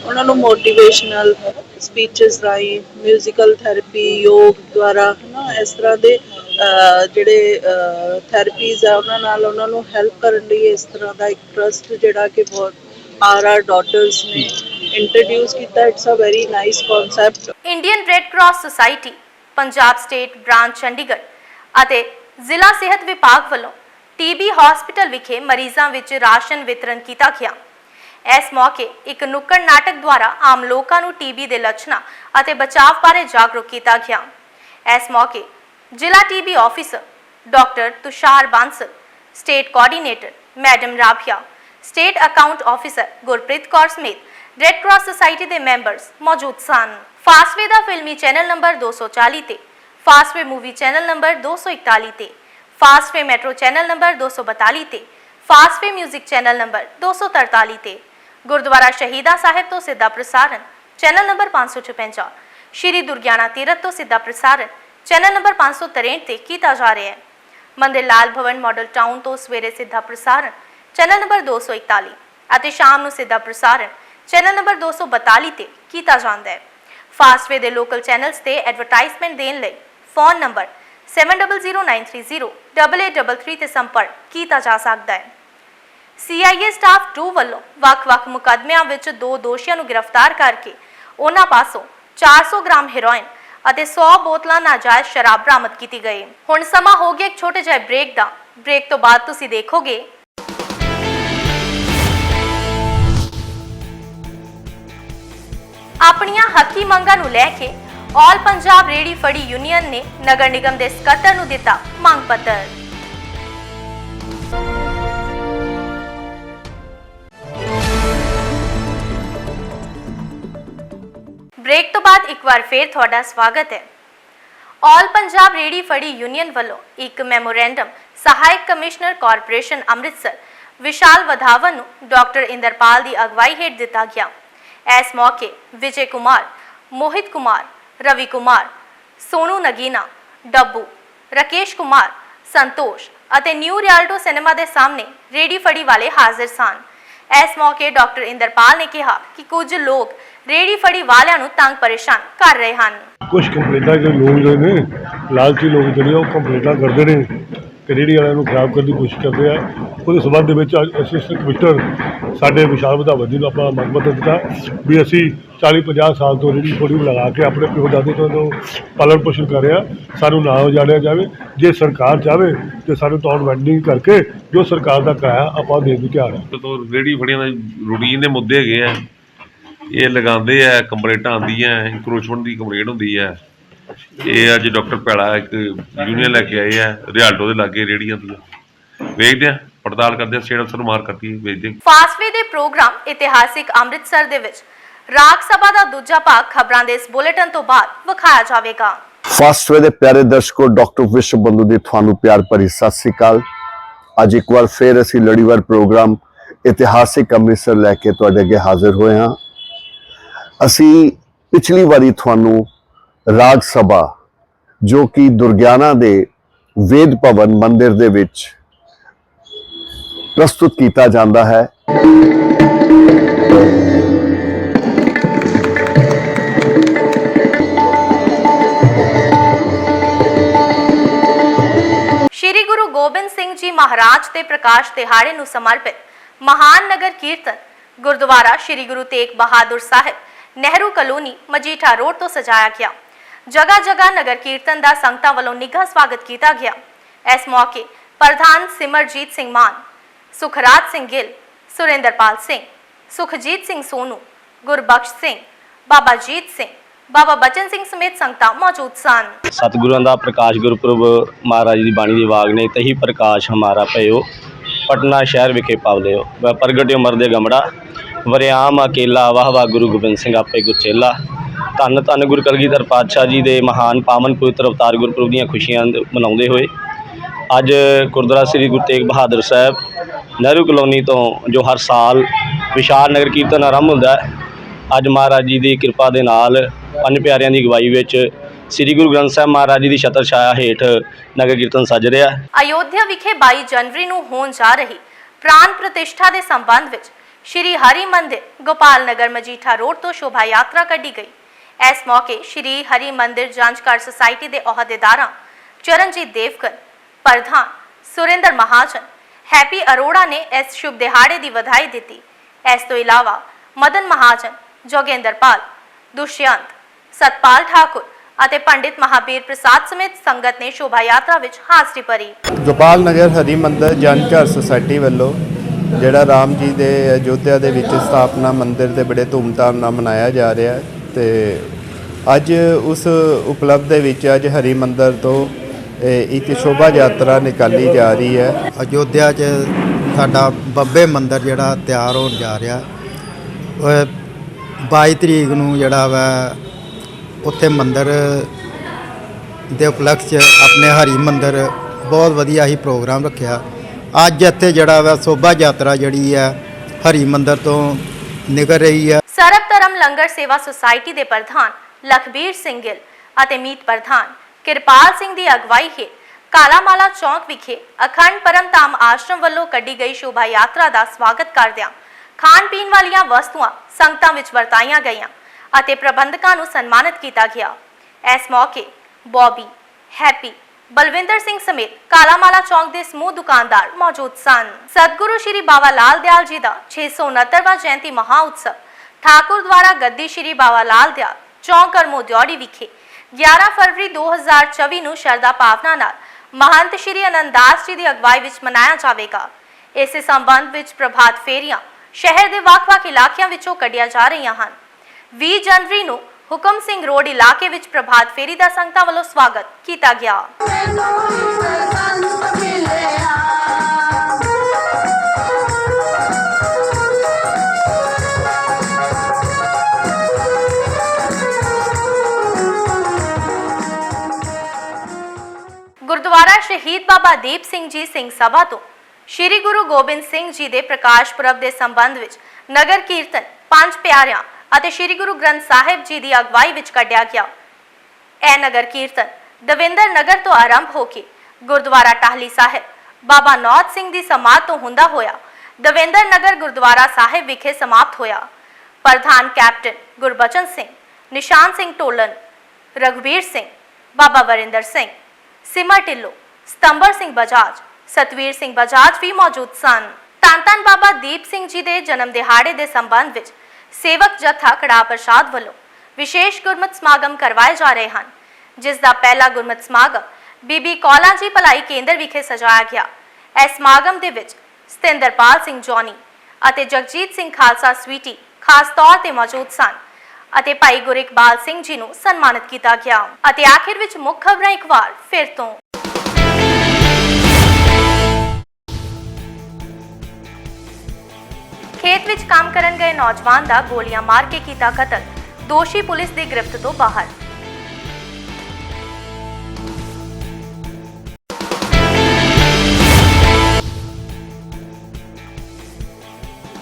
ਉਹਨਾਂ ਨੂੰ ਮੋਟੀਵੇਸ਼ਨਲ ਸਪੀਚਸ ਰਾਹੀਂ ਮਿਊਜ਼ੀਕਲ ਥੈਰੇਪੀ ਯੋਗ ਦੁਆਰਾ, ਹਨਾ, ਇਸ ਤਰ੍ਹਾਂ ਦੇ ਜਿਹੜੇ ਥੈਰੇਪੀਜ਼ ਆ ਉਹਨਾਂ ਨਾਲ ਉਹਨਾਂ ਨੂੰ ਹੈਲਪ ਕਰਨ ਲਈ ਇਸ ਤਰ੍ਹਾਂ ਦਾ ਇੱਕ ਟਰਸਟ ਜਿਹੜਾ ਕਿ ਬਹੁਤ ਆਰ ਆਰ ਡਾਟਰਸ ਨੇ ਇੰਟਰੋਡਿਊਸ ਕੀਤਾ it's a very nice concept Indian Red Cross Society Punjab state branch Chandigarh ਅਤੇ ਜ਼ਿਲ੍ਹਾ ਸਿਹਤ ਵਿਭਾਗ ਵੱਲੋਂ ਟੀਬੀ ਹਸਪੀਟਲ ਵਿਖੇ ਮਰੀਜ਼ਾਂ ਵਿੱਚ ਰਾਸ਼ਨ ਵਿਤਰਨ ਕੀਤਾ ਗਿਆ। ਇਸ ਮੌਕੇ ਇੱਕ ਨੁੱਕੜ ਨਾਟਕ ਦੁਆਰਾ ਆਮ ਲੋਕਾਂ ਨੂੰ ਟੀਬੀ ਦੇ ਲੱਛਣਾਂ ਅਤੇ ਬਚਾਅ ਬਾਰੇ ਜਾਗਰੂਕ ਕੀਤਾ ਗਿਆ। ਇਸ ਮੌਕੇ ਜ਼ਿਲ੍ਹਾ TB officer doctor Tushar Bansal state coordinator madam Rabhiya state account officer Gurpreet Kaur ਸਮੇਤ ਰੈੱਡ ਕਰਾਸ ਸੁਸਾਇਟੀ ਦੇ ਮੈਂਬਰਸ ਮੌਜੂਦ ਸਨ। ਫਾਸਟਵੇ ਦਾ ਫਿਲਮੀ ਚੈਨਲ ਨੰਬਰ 240 ਤੇ ਫਾਸਟਵੇ ਮੂਵੀ ਚੈਨਲ ਨੰਬਰ 241 ਤੇ ਫਾਸਟਵੇ ਮੈਟਰੋ ਚੈਨਲ ਨੰਬਰ 242 ਤੇ ਫਾਸਟਵੇ 뮤직 ਚੈਨਲ ਨੰਬਰ 243 ਤੇ ਗੁਰਦੁਆਰਾ ਸ਼ਹੀਦਾ ਸਾਹਿਬ ਤੋਂ ਸਿੱਧਾ ਪ੍ਰਸਾਰਣ ਚੈਨਲ ਨੰਬਰ 556 ਸ਼੍ਰੀ ਦੁਰਗਿਆਨਾ ਤੀਰਥ ਤੋਂ ਸਿੱਧਾ ਪ੍ਰਸਾਰਣ ਚੈਨਲ ਨੰਬਰ 563 ਤੇ ਕੀਤਾ ਜਾ ਰਿਹਾ ਹੈ। ਮੰਦਿਰ ਲਾਲ ਭਵਨ ਮਾਡਲ ਟਾਊਨ ਤੋਂ ਸਵੇਰੇ ਸਿੱਧਾ ਪ੍ਰਸਾਰਣ ਚੈਨਲ ਨੰਬਰ 241 ਅਤੇ ਸ਼ਾਮ ਨੂੰ ਸਿੱਧਾ ਪ੍ਰਸਾਰਣ ਚੈਨਲ ਨੰਬਰ 242 ਤੇ ਕੀਤਾ ਜਾਂਦਾ ਹੈ। ਫਾਸਟਵੇ ਦੇ ਲੋਕਲ ਚੈਨਲਸ ਤੇ ਐਡਵਰਟਾਈਜ਼ਮੈਂਟ ਦੇਣ ਲਈ ਫੋਨ ਨੰਬਰ 7009308833 ਤੇ ਸੰਪਰਕ ਕੀਤਾ ਜਾ ਸਕਦਾ ਹੈ। ਸੀਆਈਏ ਸਟਾਫ 2 ਵੱਲੋਂ ਵੱਖ-ਵੱਖ ਮੁਕੱਦਮਿਆਂ ਵਿੱਚ ਦੋ ਦੋਸ਼ੀਆਂ ਨੂੰ ਗ੍ਰਿਫਤਾਰ ਕਰਕੇ ਉਹਨਾਂ ਪਾਸੋਂ 400 ਗ੍ਰਾਮ ਹੈਰੋਇਨ ਅਤੇ 100 ਬੋਤਲਾਂ ਨਾਜਾਇਜ਼ ਸ਼ਰਾਬ ਬਰਾਮਦ ਕੀਤੀ ਗਈ। ਹੁਣ ਸਮਾਂ ਹੋ ਗਿਆ ਇੱਕ ਛੋਟੇ ਜਿਹੇ ਬ੍ਰੇਕ ਦਾ। ਬ੍ਰੇਕ ਤੋਂ ਬਾਅਦ ਤੁਸੀਂ ਦੇਖੋਗੇ ਆਪਣੀਆਂ ਹੱਕੀ ਮੰਗਾਂ ਨੂੰ ਲੈ ਕੇ ਆਲ ਪੰਜਾਬ ਰੇੜੀ ਫੜੀ ਯੂਨੀਅਨ ਨੇ ਨਗਰ ਨਿਗਮ ਦੇ ਸਕੱਤਰ ਨੂੰ ਦਿੱਤਾ ਮੰਗ ਪੱਤਰ। ਬ੍ਰੇਕ ਤੋਂ ਬਾਅਦ ਇੱਕ ਵਾਰ ਫੇਰ ਤੁਹਾਡਾ ਸਵਾਗਤ ਹੈ। ਆਲ ਪੰਜਾਬ ਰੇੜੀ ਫੜੀ ਯੂਨੀਅਨ ਵੱਲੋਂ ਇੱਕ ਮੈਮੋਰੈਂਡਮ ਸਹਾਇਕ ਕਮਿਸ਼ਨਰ ਕਾਰਪੋਰੇਸ਼ਨ ਅੰਮ੍ਰਿਤਸਰ ਵਿਸ਼ਾਲ ਵਧਾਵਨ ਨੂੰ ਡਾਕਟਰ ਇੰਦਰਪਾਲ ਦੀ ਅਗਵਾਈ ਹੇਠ ਦਿੱਤਾ ਗਿਆ। ਇਸ ਮੌਕੇ ਵਿਜੇ ਕੁਮਾਰ, ਮੋਹਿਤ ਕੁਮਾਰ, ਰਵੀ ਕੁਮਾਰ, ਸੋਨੂ ਨਗੀਨਾ, ਡੱਬੂ, ਰਕੇਸ਼ ਕੁਮਾਰ, ਸੰਤੋਸ਼ ਅਤੇ ਨਿਊ ਰਿਆਲਟੋ ਸਿਨੇਮਾ ਦੇ ਸਾਹਮਣੇ ਰੇੜੀ ਫੜੀ ਵਾਲੇ ਹਾਜ਼ਰ ਸਨ। ਇਸ ਮੌਕੇ ਡਾਕਟਰ ਇੰਦਰਪਾਲ ਨੇ ਕਿਹਾ ਕਿ ਕੁਝ ਲੋਕ ਰੇੜੀ ਫੜੀ ਵਾਲਿਆਂ ਨੂੰ ਤੰਗ ਪਰੇਸ਼ਾਨ ਕਰ ਰਹੇ ਹਨ। ਕੁਝ ਕੰਪਲੇਂਟਾਂ ਜਿਹੜੇ ਲੋਕ ਜਿਹੜੇ ਨੇ, ਲਾਲਚੀ ਲੋਕ ਜਿਹੜੇ ਆ, ਉਹ ਕੰਪਲੇਂਟਾਂ ਕਰਦੇ ਨੇ। ਕਿ ਰੇਹੜੀ ਵਾਲਿਆਂ ਨੂੰ ਖਰਾਬ ਕਰਨ ਦੀ ਕੋਸ਼ਿਸ਼ ਕਰਦੇ ਆ। ਉਹਦੇ ਸਬੰਧ ਦੇ ਵਿੱਚ ਅੱਜ ਅਸਿਸਟੈਂਟ ਕਮਿਸ਼ਨਰ ਸਾਡੇ ਵਿਸ਼ਾਲ ਵਧਾਵਨ ਜੀ ਨੂੰ ਆਪਾਂ ਮੰਗ ਪੱਤਰ ਦਿੱਤਾ ਵੀ ਅਸੀਂ 40 50 ਸਾਲ ਤੋਂ ਰੇਹੜੀ ਫੋੜੀ ਲਗਾ ਕੇ ਆਪਣੇ ਪਿਓ ਦਾਦੇ ਤੋਂ ਪਾਲਣ ਪੋਸ਼ਣ ਕਰ ਰਿਹਾ ਸਾਨੂੰ ਨਾ ਉਜਾੜਿਆ ਜਾਵੇ, ਜੇ ਸਰਕਾਰ ਚਾਹਵੇ ਤੇ ਸਾਨੂੰ ਟਾਊਨ ਵੈਂਡਿੰਗ ਕਰਕੇ ਜੋ ਸਰਕਾਰ ਦਾ ਕਿਰਾਇਆ ਆਪਾਂ ਦੇਣ ਦੀ ਤਿਆਰ ਹਾਂ ਤੋਂ ਰੇੜੀ ਫੜੀਆਂ ਦਾ ਰੂਟੀਨ ਦੇ ਮੁੱਦੇ ਹੈਗੇ ਆ, ਇਹ ਲਗਾਉਂਦੇ ਆ, ਕੰਪਲੇਂਟਾਂ ਆਉਂਦੀਆਂ ਇਨਕਰੋਚਮੈਂਟ ਦੀ ਕੰਪਲੇਂਟ ਹੁੰਦੀ ਹੈ ਇਹ ਅੱਜ ਡਾਕਟਰ ਪੈੜਾ ਇੱਕ ਯੂਨੀਅਨ ਲੈ ਕੇ ਆਏ ਆ ਰਿਆਲਟੋ ਦੇ ਲਾਗੇ ਰੇੜੀਆਂ ਦੀਆਂ। ਵੇਖਦੇ ਆ ਪੜਤਾਲ ਕਰਦੇ ਆ ਸਟੇਟ ਅਫਸਰ ਨੂੰ ਮਾਰ ਕਰਤੀ ਵੇਚਦੇ ਫਾਸਟਵੇ ਦੇ ਪ੍ਰੋਗਰਾਮ ਇਤਿਹਾਸਿਕ ਅੰਮ੍ਰਿਤਸਰ ਦੇ ਵਿੱਚ। ਰਾਗ ਸਭਾ ਦਾ ਦੂਜਾ ਭਾਗ ਖਬਰਾਂ ਦੇ ਇਸ ਬੁਲੇਟਿਨ ਤੋਂ ਬਾਅਦ ਵਿਖਾਇਆ ਜਾਵੇਗਾ। ਫਾਸਟਵੇ ਦੇ ਪਿਆਰੇ ਦਰਸ਼ਕੋ ਡਾਕਟਰ ਵਿਸ਼ਵ ਬੰਧੂ ਦੀ ਤੁਹਾਨੂੰ ਪਿਆਰ ਭਰੀ ਸਤਿ ਸ੍ਰੀ ਅਕਾਲ। ਅੱਜ ਇੱਕ ਵਾਰ ਫੇਰ ਅਸੀਂ ਲੜੀਵਾਰ ਪ੍ਰੋਗਰਾਮ ਇਤਿਹਾਸਿਕ ਅੰਮ੍ਰਿਤਸਰ ਲੈ ਕੇ ਤੁਹਾਡੇ ਅੱਗੇ ਹਾਜ਼ਰ ਹੋਏ ਹਾਂ। ਅਸੀਂ ਪਿਛਲੀ ਵਾਰੀ ਤੁਹਾਨੂੰ ਰਾਜ ਸਭਾ, ਜੋ ਕਿ ਦੁਰਗਿਆਨਾ ਦੇ ਵੇਦ ਭਵਨ ਮੰਦਿਰ ਦੇ ਵਿੱਚ ਪ੍ਰਸਤੁਤ ਕੀਤਾ ਜਾਂਦਾ ਹੈ। ਸ਼੍ਰੀ ਗੁਰੂ ਗੋਬਿੰਦ ਸਿੰਘ ਜੀ ਮਹਾਰਾਜ ਦੇ ਪ੍ਰਕਾਸ਼ ਦਿਹਾੜੇ ਨੂੰ ਸਮਰਪਿਤ ਮਹਾਨ ਨਗਰ ਕੀਰਤਨ ਗੁਰਦੁਆਰਾ ਸ਼੍ਰੀ ਗੁਰੂ ਤੇਗ ਬਹਾਦਰ ਸਾਹਿਬ ਨਹਿਰੂ ਕਲੋਨੀ ਮਜੀਠਾ ਰੋਡ ਤੋਂ ਸਜਾਇਆ ਗਿਆ। ਜਗ੍ਹਾ ਜਗ੍ਹਾ ਨਗਰ ਕੀਰਤਨ ਦਾ ਸੰਗਤਾਂ ਵੱਲੋਂ ਨਿੱਘਾ ਸਵਾਗਤ ਕੀਤਾ ਗਿਆ। ਇਸ ਮੌਕੇ ਪ੍ਰਧਾਨ ਸਿਮਰਜੀਤ ਸਿੰਘ ਮਾਨ, ਸੁਖਰਾਜ ਸਿੰਘ ਗਿੱਲ, ਸੁਰਿੰਦਰਪਾਲ ਸਿੰਘ, ਸੁਖਜੀਤ ਸਿੰਘ ਸੋਨੂ, ਗੁਰਬਖਸ਼ ਸਿੰਘ, ਬਾਬਾ ਜੀਤ ਸਿੰਘ, ਬਾਬਾ ਬਚਨ ਸਿੰਘ ਸਮੇਤ ਸੰਗਤਾਂ ਮੌਜੂਦ ਸਨ। ਸਤਿਗੁਰਾਂ ਦਾ ਪ੍ਰਕਾਸ਼ ਗੁਰਪੁਰਬ ਮਹਾਰਾਜ ਦੀ ਬਾਣੀ ਦੇ ਵਾਗ ਨੇ, ਤਹੀ ਪ੍ਰਕਾਸ਼ ਹਮਾਰਾ ਭਇਓ ਪਟਨਾ ਸ਼ਹਿਰ ਵਿਖੇ ਪਾਵਲਿਓ ਮੈਂ ਪ੍ਰਗਟਿਓ ਮਰਦੇ ਗਮੜਾ, ਵਰਿਆਮ ਅਕੇਲਾ, ਵਾਹ ਵਾਹ ਗੁਰੂ ਗੋਬਿੰਦ ਸਿੰਘ ਆਪੇ ਗੁਚੇਲਾ। ਧੰਨ ਧੰਨ ਗੁਰੂ ਕਲਗੀਧਰ ਪਾਤਸ਼ਾਹ ਜੀ ਦੇ ਮਹਾਨ ਪਾਵਨ ਪਵਿੱਤਰ ਅਵਤਾਰ ਗੁਰਪੁਰਬ ਦੀਆਂ ਖੁਸ਼ੀਆਂ ਮਨਾਉਂਦੇ ਹੋਏ ਅੱਜ ਗੁਰਦੁਆਰਾ ਸ੍ਰੀ ਗੁਰੂ ਤੇਗ ਬਹਾਦਰ ਸਾਹਿਬ ਨਹਿਰੂ ਕਲੋਨੀ ਤੋਂ ਜੋ ਹਰ ਸਾਲ ਵਿਸ਼ਾਲ ਨਗਰ ਕੀਰਤਨ ਆਰੰਭ ਹੁੰਦਾ ਹੈ, ਅੱਜ ਮਹਾਰਾਜ ਜੀ ਦੀ ਕਿਰਪਾ ਦੇ ਨਾਲ ਪੰਜ ਪਿਆਰਿਆਂ ਦੀ ਅਗਵਾਈ ਵਿੱਚ ਸ੍ਰੀ ਗੁਰੂ ਗ੍ਰੰਥ ਸਾਹਿਬ ਮਹਾਰਾਜ ਜੀ ਦੀ ਛਤਰ ਛਾਇਆ ਹੇਠ ਨਗਰ ਕੀਰਤਨ ਸੱਜ ਰਿਹਾ ਹੈ। ਅਯੋਧਿਆ ਵਿਖੇ 22 ਜਨਵਰੀ ਨੂੰ ਹੋਣ ਜਾ ਰਹੀ ਪ੍ਰਾਨ ਪ੍ਰਤਿਸ਼ਠਾ ਦੇ ਸੰਬੰਧ ਵਿੱਚ ਸ਼੍ਰੀ ਹਰੀ ਮੰਦਿਰ ਗੋਪਾਲ ਨਗਰ ਮਜੀਠਾ ਰੋਡ ਤੋਂ ਸ਼ੋਭਾ ਯਾਤਰਾ ਕੱਢੀ ਗਈ। ਇਸ ਮੌਕੇ ਸ਼੍ਰੀ ਹਰੀ ਮੰਦਿਰ ਜਾਂਚਕਾਰ ਸੁਸਾਇਟੀ ਦੇ ਅਹੁਦੇਦਾਰਾਂ ਚਰਨਜੀਤ ਦੇਵਗਨ, ਪ੍ਰਧਾਨ ਸੁਰਿੰਦਰ ਮਹਾਜਨ, ਹੈਪੀ ਅਰੋੜਾ ਨੇ ਇਸ ਸ਼ੁਭ ਦਿਹਾੜੇ ਦੀ ਵਧਾਈ ਦਿੱਤੀ। ਇਸ ਤੋਂ ਇਲਾਵਾ ਮਦਨ ਮਹਾਜਨ ਜੋਗੇਂਦਰਪਾਲ ਦੁਸ਼ਯੰਤ, ਸਤਪਾਲ ਠਾਕੁਰ ਅਤੇ ਪੰਡਿਤ ਮਹਾਬੀਰ ਪ੍ਰਸਾਦ ਸਮੇਤ ਸੰਗਤ ਨੇ ਸ਼ੋਭਾ ਯਾਤਰਾ ਵਿੱਚ ਹਾਜ਼ਰੀ ਭਰੀ। ਗੋਪਾਲ ਨਗਰ ਹਰੀ ਮੰਦਰ ਜਨਘਰ ਸੁਸਾਇਟੀ ਵੱਲੋਂ ਜਿਹੜਾ ਰਾਮ ਜੀ ਦੇ ਅਯੋਧਿਆ ਦੇ ਵਿੱਚ ਸਥਾਪਨਾ ਮੰਦਿਰ ਦੇ ਬੜੇ ਧੂਮਧਾਮ ਨਾਲ ਮਨਾਇਆ ਜਾ ਰਿਹਾ ਹੈ। ਤੇ ਅੱਜ ਉਸ ਉਪਲਬਧ ਦੇ ਵਿੱਚ ਅੱਜ ਹਰੀ ਮੰਦਰ ਤੋਂ, ਇਹ ਇੱਕ ਸ਼ੋਭਾ ਯਾਤਰਾ ਨਿਕਾਲੀ ਜਾ ਰਹੀ ਹੈ। ਅਯੋਧਿਆ 'ਚ ਸਾਡਾ ਬੱਬੇ ਮੰਦਰ ਜਿਹੜਾ ਤਿਆਰ ਹੋਣ ਜਾ ਰਿਹਾ। ਉਹ 22 ਤਰੀਕ ਨੂੰ ਜਿਹੜਾ ਵਾ, ਉੱਥੇ ਮੰਦਰ ਦੇ ਉਪਲਕਸ਼ 'ਚ ਆਪਣੇ ਹਰੀ ਮੰਦਰ ਬਹੁਤ ਵਧੀਆ ਹੀ ਪ੍ਰੋਗਰਾਮ ਰੱਖਿਆ। ਅੱਜ ਇੱਥੇ ਜਿਹੜਾ ਵਾ ਸੋਭਾ ਯਾਤਰਾ ਜਿਹੜੀ ਹੈ, ਹਰੀ ਮੰਦਰ ਤੋਂ ਨਿਕਲ ਰਹੀ ਹੈ। ਸਰਬ ਧਰਮ ਲੰਗਰ ਸੇਵਾ ਸੁਸਾਇਟੀ ਦੇ ਪ੍ਰਧਾਨ ਲਖਬੀਰ ਸਿੰਘ ਗਿੱਲ ਅਤੇ ਮੀਤ ਪ੍ਰਧਾਨ ਕਿਰਪਾਲ ਸਿੰਘ ਦੀ ਅਗਵਾਈ ਹੇਠ ਕਾਲਾਮਾਲਾ ਚੌਂਕ ਵਿਖੇ ਅਖੰਡ ਪਰਮਧਾਮ ਆਸ਼ਰਮ ਵੱਲੋਂ ਕੱਢੀ ਗਈ ਸ਼ੋਭਾ ਯਾਤਰਾ ਦਾ ਸਵਾਗਤ ਕਰਦਿਆਂ ਖਾਣ ਪੀਣ ਵਾਲੀਆਂ ਵਸਤੂਆਂ ਸੰਗਤਾਂ ਵਿੱਚ ਵਰਤਾਈਆਂ ਗਈਆਂ ਅਤੇ ਪ੍ਰਬੰਧਕਾਂ ਨੂੰ ਸਨਮਾਨਿਤ ਕੀਤਾ ਗਿਆ। ਇਸ ਮੌਕੇ ਬੌਬੀ, ਹੈਪੀ, ਬਲਵਿੰਦਰ ਸਿੰਘ ਸਮੇਤ ਕਾਲਾਮਾਲਾ ਚੌਂਕ ਦੇ ਸਮੂਹ ਦੁਕਾਨਦਾਰ ਮੌਜੂਦ ਸਨ। ਸਤਿਗੁਰੂ ਸ਼੍ਰੀ ਬਾਬਾ ਲਾਲ ਦਿਆਲ ਜੀ ਦਾ 669ਵਾਂ ਜਯੰਤੀ ਮਹਾ ਉਤਸਵ ਠਾਕੁਰ ਦੁਆਰਾ ਗੱਦੀ ਸ਼੍ਰੀ ਬਾਬਾ ਲਾਲ ਦਿਆਲ ਚੌਂਕ ਕਰਮੋ ਵਿਖੇ 11 ਫਰਵਰੀ 2024 ਨੂੰ ਸ਼ਰਧਾ ਭਾਵਨਾ ਨਾਲ ਮਹੰਤ ਸ਼੍ਰੀ ਅਨੰਦਾਸ ਜੀ ਦੀ ਅਗਵਾਈ ਵਿੱਚ ਮਨਾਇਆ ਜਾਵੇਗਾ ਇਸੇ ਸੰਬੰਧ ਵਿੱਚ ਪ੍ਰਭਾਤ ਫੇਰੀਆਂ ਸ਼ਹਿਰ ਦੇ ਵੱਖ-ਵੱਖ ਇਲਾਕਿਆਂ ਵਿੱਚੋਂ ਕੱਢੀਆਂ ਜਾ ਰਹੀਆਂ ਹਨ 20 ਜਨਵਰੀ ਨੂੰ ਹੁਕਮ ਸਿੰਘ ਰੋਡ ਇਲਾਕੇ ਵਿੱਚ ਪ੍ਰਭਾਤ ਫੇਰੀ ਦਾ ਸੰਗਤਾਂ ਵੱਲੋਂ ਸਵਾਗਤ ਕੀਤਾ ਗਿਆ ਗੁਰਦੁਆਰਾ ਸ਼ਹੀਦ ਬਾਬਾ ਦੀਪ ਸਿੰਘ ਜੀ ਸਿੰਘ ਸਭਾ ਤੋਂ ਸ੍ਰੀ ਗੁਰੂ ਗੋਬਿੰਦ ਸਿੰਘ ਜੀ ਦੇ ਪ੍ਰਕਾਸ਼ ਪੁਰਬ ਦੇ ਸੰਬੰਧ ਵਿੱਚ ਨਗਰ ਕੀਰਤਨ, ਪੰਜ ਪਿਆਰਿਆਂ ਅਤੇ ਸ੍ਰੀ ਗੁਰੂ ਗ੍ਰੰਥ ਸਾਹਿਬ ਜੀ ਦੀ ਅਗਵਾਈ ਵਿੱਚ ਕੱਢਿਆ ਗਿਆ। ਇਹ ਨਗਰ ਕੀਰਤਨ ਦਵਿੰਦਰ ਨਗਰ ਤੋਂ ਆਰੰਭ ਹੋ ਕੇ ਗੁਰਦੁਆਰਾ ਟਾਹਲੀ ਸਾਹਿਬ, ਬਾਬਾ ਨੌਤ ਸਿੰਘ ਦੀ ਸਮਾਧ ਤੋਂ ਹੁੰਦਾ ਹੋਇਆ ਦਵਿੰਦਰ ਨਗਰ ਗੁਰਦੁਆਰਾ ਸਾਹਿਬ ਵਿਖੇ ਸਮਾਪਤ ਹੋਇਆ। ਪ੍ਰਧਾਨ ਕੈਪਟਨ ਗੁਰਬਚਨ ਸਿੰਘ, ਨਿਸ਼ਾਨ ਸਿੰਘ ਟੋਲਨ ਰਘਵੀਰ ਸਿੰਘ, ਬਾਬਾ ਵਰਿੰਦਰ ਸਿੰਘ ਸਿਮਰ ਢਿੱਲੋਂ, ਸਤੰਬਰ ਸਿੰਘ ਬਜਾਜ, ਸਤਵੀਰ ਸਿੰਘ ਬਜਾਜ ਵੀ ਮੌਜੂਦ ਸਨ। ਧੰਨ ਧੰਨ ਬਾਬਾ ਦੀਪ ਸਿੰਘ ਜੀ ਦੇ ਜਨਮ ਦਿਹਾੜੇ ਦੇ ਸੰਬੰਧ ਵਿੱਚ ਸੇਵਕ ਜਥਾ ਕੜਾ ਪ੍ਰਸਾਦ ਵੱਲੋਂ ਵਿਸ਼ੇਸ਼ ਗੁਰਮਤਿ ਸਮਾਗਮ ਕਰਵਾਏ ਜਾ ਰਹੇ ਹਨ, ਜਿਸ ਦਾ ਪਹਿਲਾ ਗੁਰਮਤਿ ਸਮਾਗਮ ਬੀਬੀ ਕੌਲਾਂ ਜੀ ਭਲਾਈ ਕੇਂਦਰ ਵਿਖੇ ਸਜਾਇਆ ਗਿਆ। ਇਸ ਸਮਾਗਮ ਦੇ ਵਿੱਚ ਸਤਿੰਦਰਪਾਲ ਸਿੰਘ ਜੋਨੀ ਅਤੇ ਜਗਜੀਤ ਸਿੰਘ ਖਾਲਸਾ ਸਵੀਟੀ ਖਾਸ ਤੌਰ ਤੇ ਮੌਜੂਦ ਸਨ। ਅਤੇ ਭਾਈ ਗੁਰਿਕਬਾਲ ਸਿੰਘ ਜੀ ਨੂੰ ਸਨਮਾਨਿਤ ਕੀਤਾ ਗਿਆ। ਅਤੇ ਆਖਿਰ ਵਿੱਚ ਮੁੱਖ ਖਬਰਾਂ ਇੱਕ ਵਾਰ ਫਿਰ ਤੋਂ। ਖੇਤ ਵਿੱਚ ਕੰਮ ਕਰਨ ਗਏ ਨੌਜਵਾਨ ਦਾ ਗੋਲੀਆਂ ਮਾਰ ਕੇ ਕੀਤਾ ਕਤਲ। ਦੋਸ਼ੀ ਪੁਲਿਸ ਦੀ ਗ੍ਰਿਫਤ ਤੋਂ ਬਾਹਰ।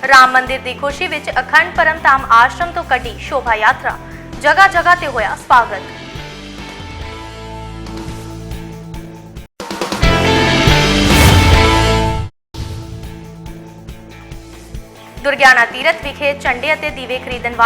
ਰਾਮ ਮੰਦਿਰ ਦੀ ਖੁਸ਼ੀ ਵਿੱਚ ਅਖੰਡ ਪਰਮਧਾਮ ਆਸ਼ਰਮ ਤੋਂ ਕੱਢੀ ਸ਼ੋਭਾ ਯਾਤਰਾ। ਜਗ੍ਹਾ ਜਗ੍ਹਾ ਤੇ ਹੋਇਆ ਸਵਾਗਤ। ਦੁਰਗਿਆਨਾ ਤੀਰਥ ਵਿਖੇ ਝੰਡੇ ਅਤੇ ਦੀਵੇ ਖਰੀਦਣ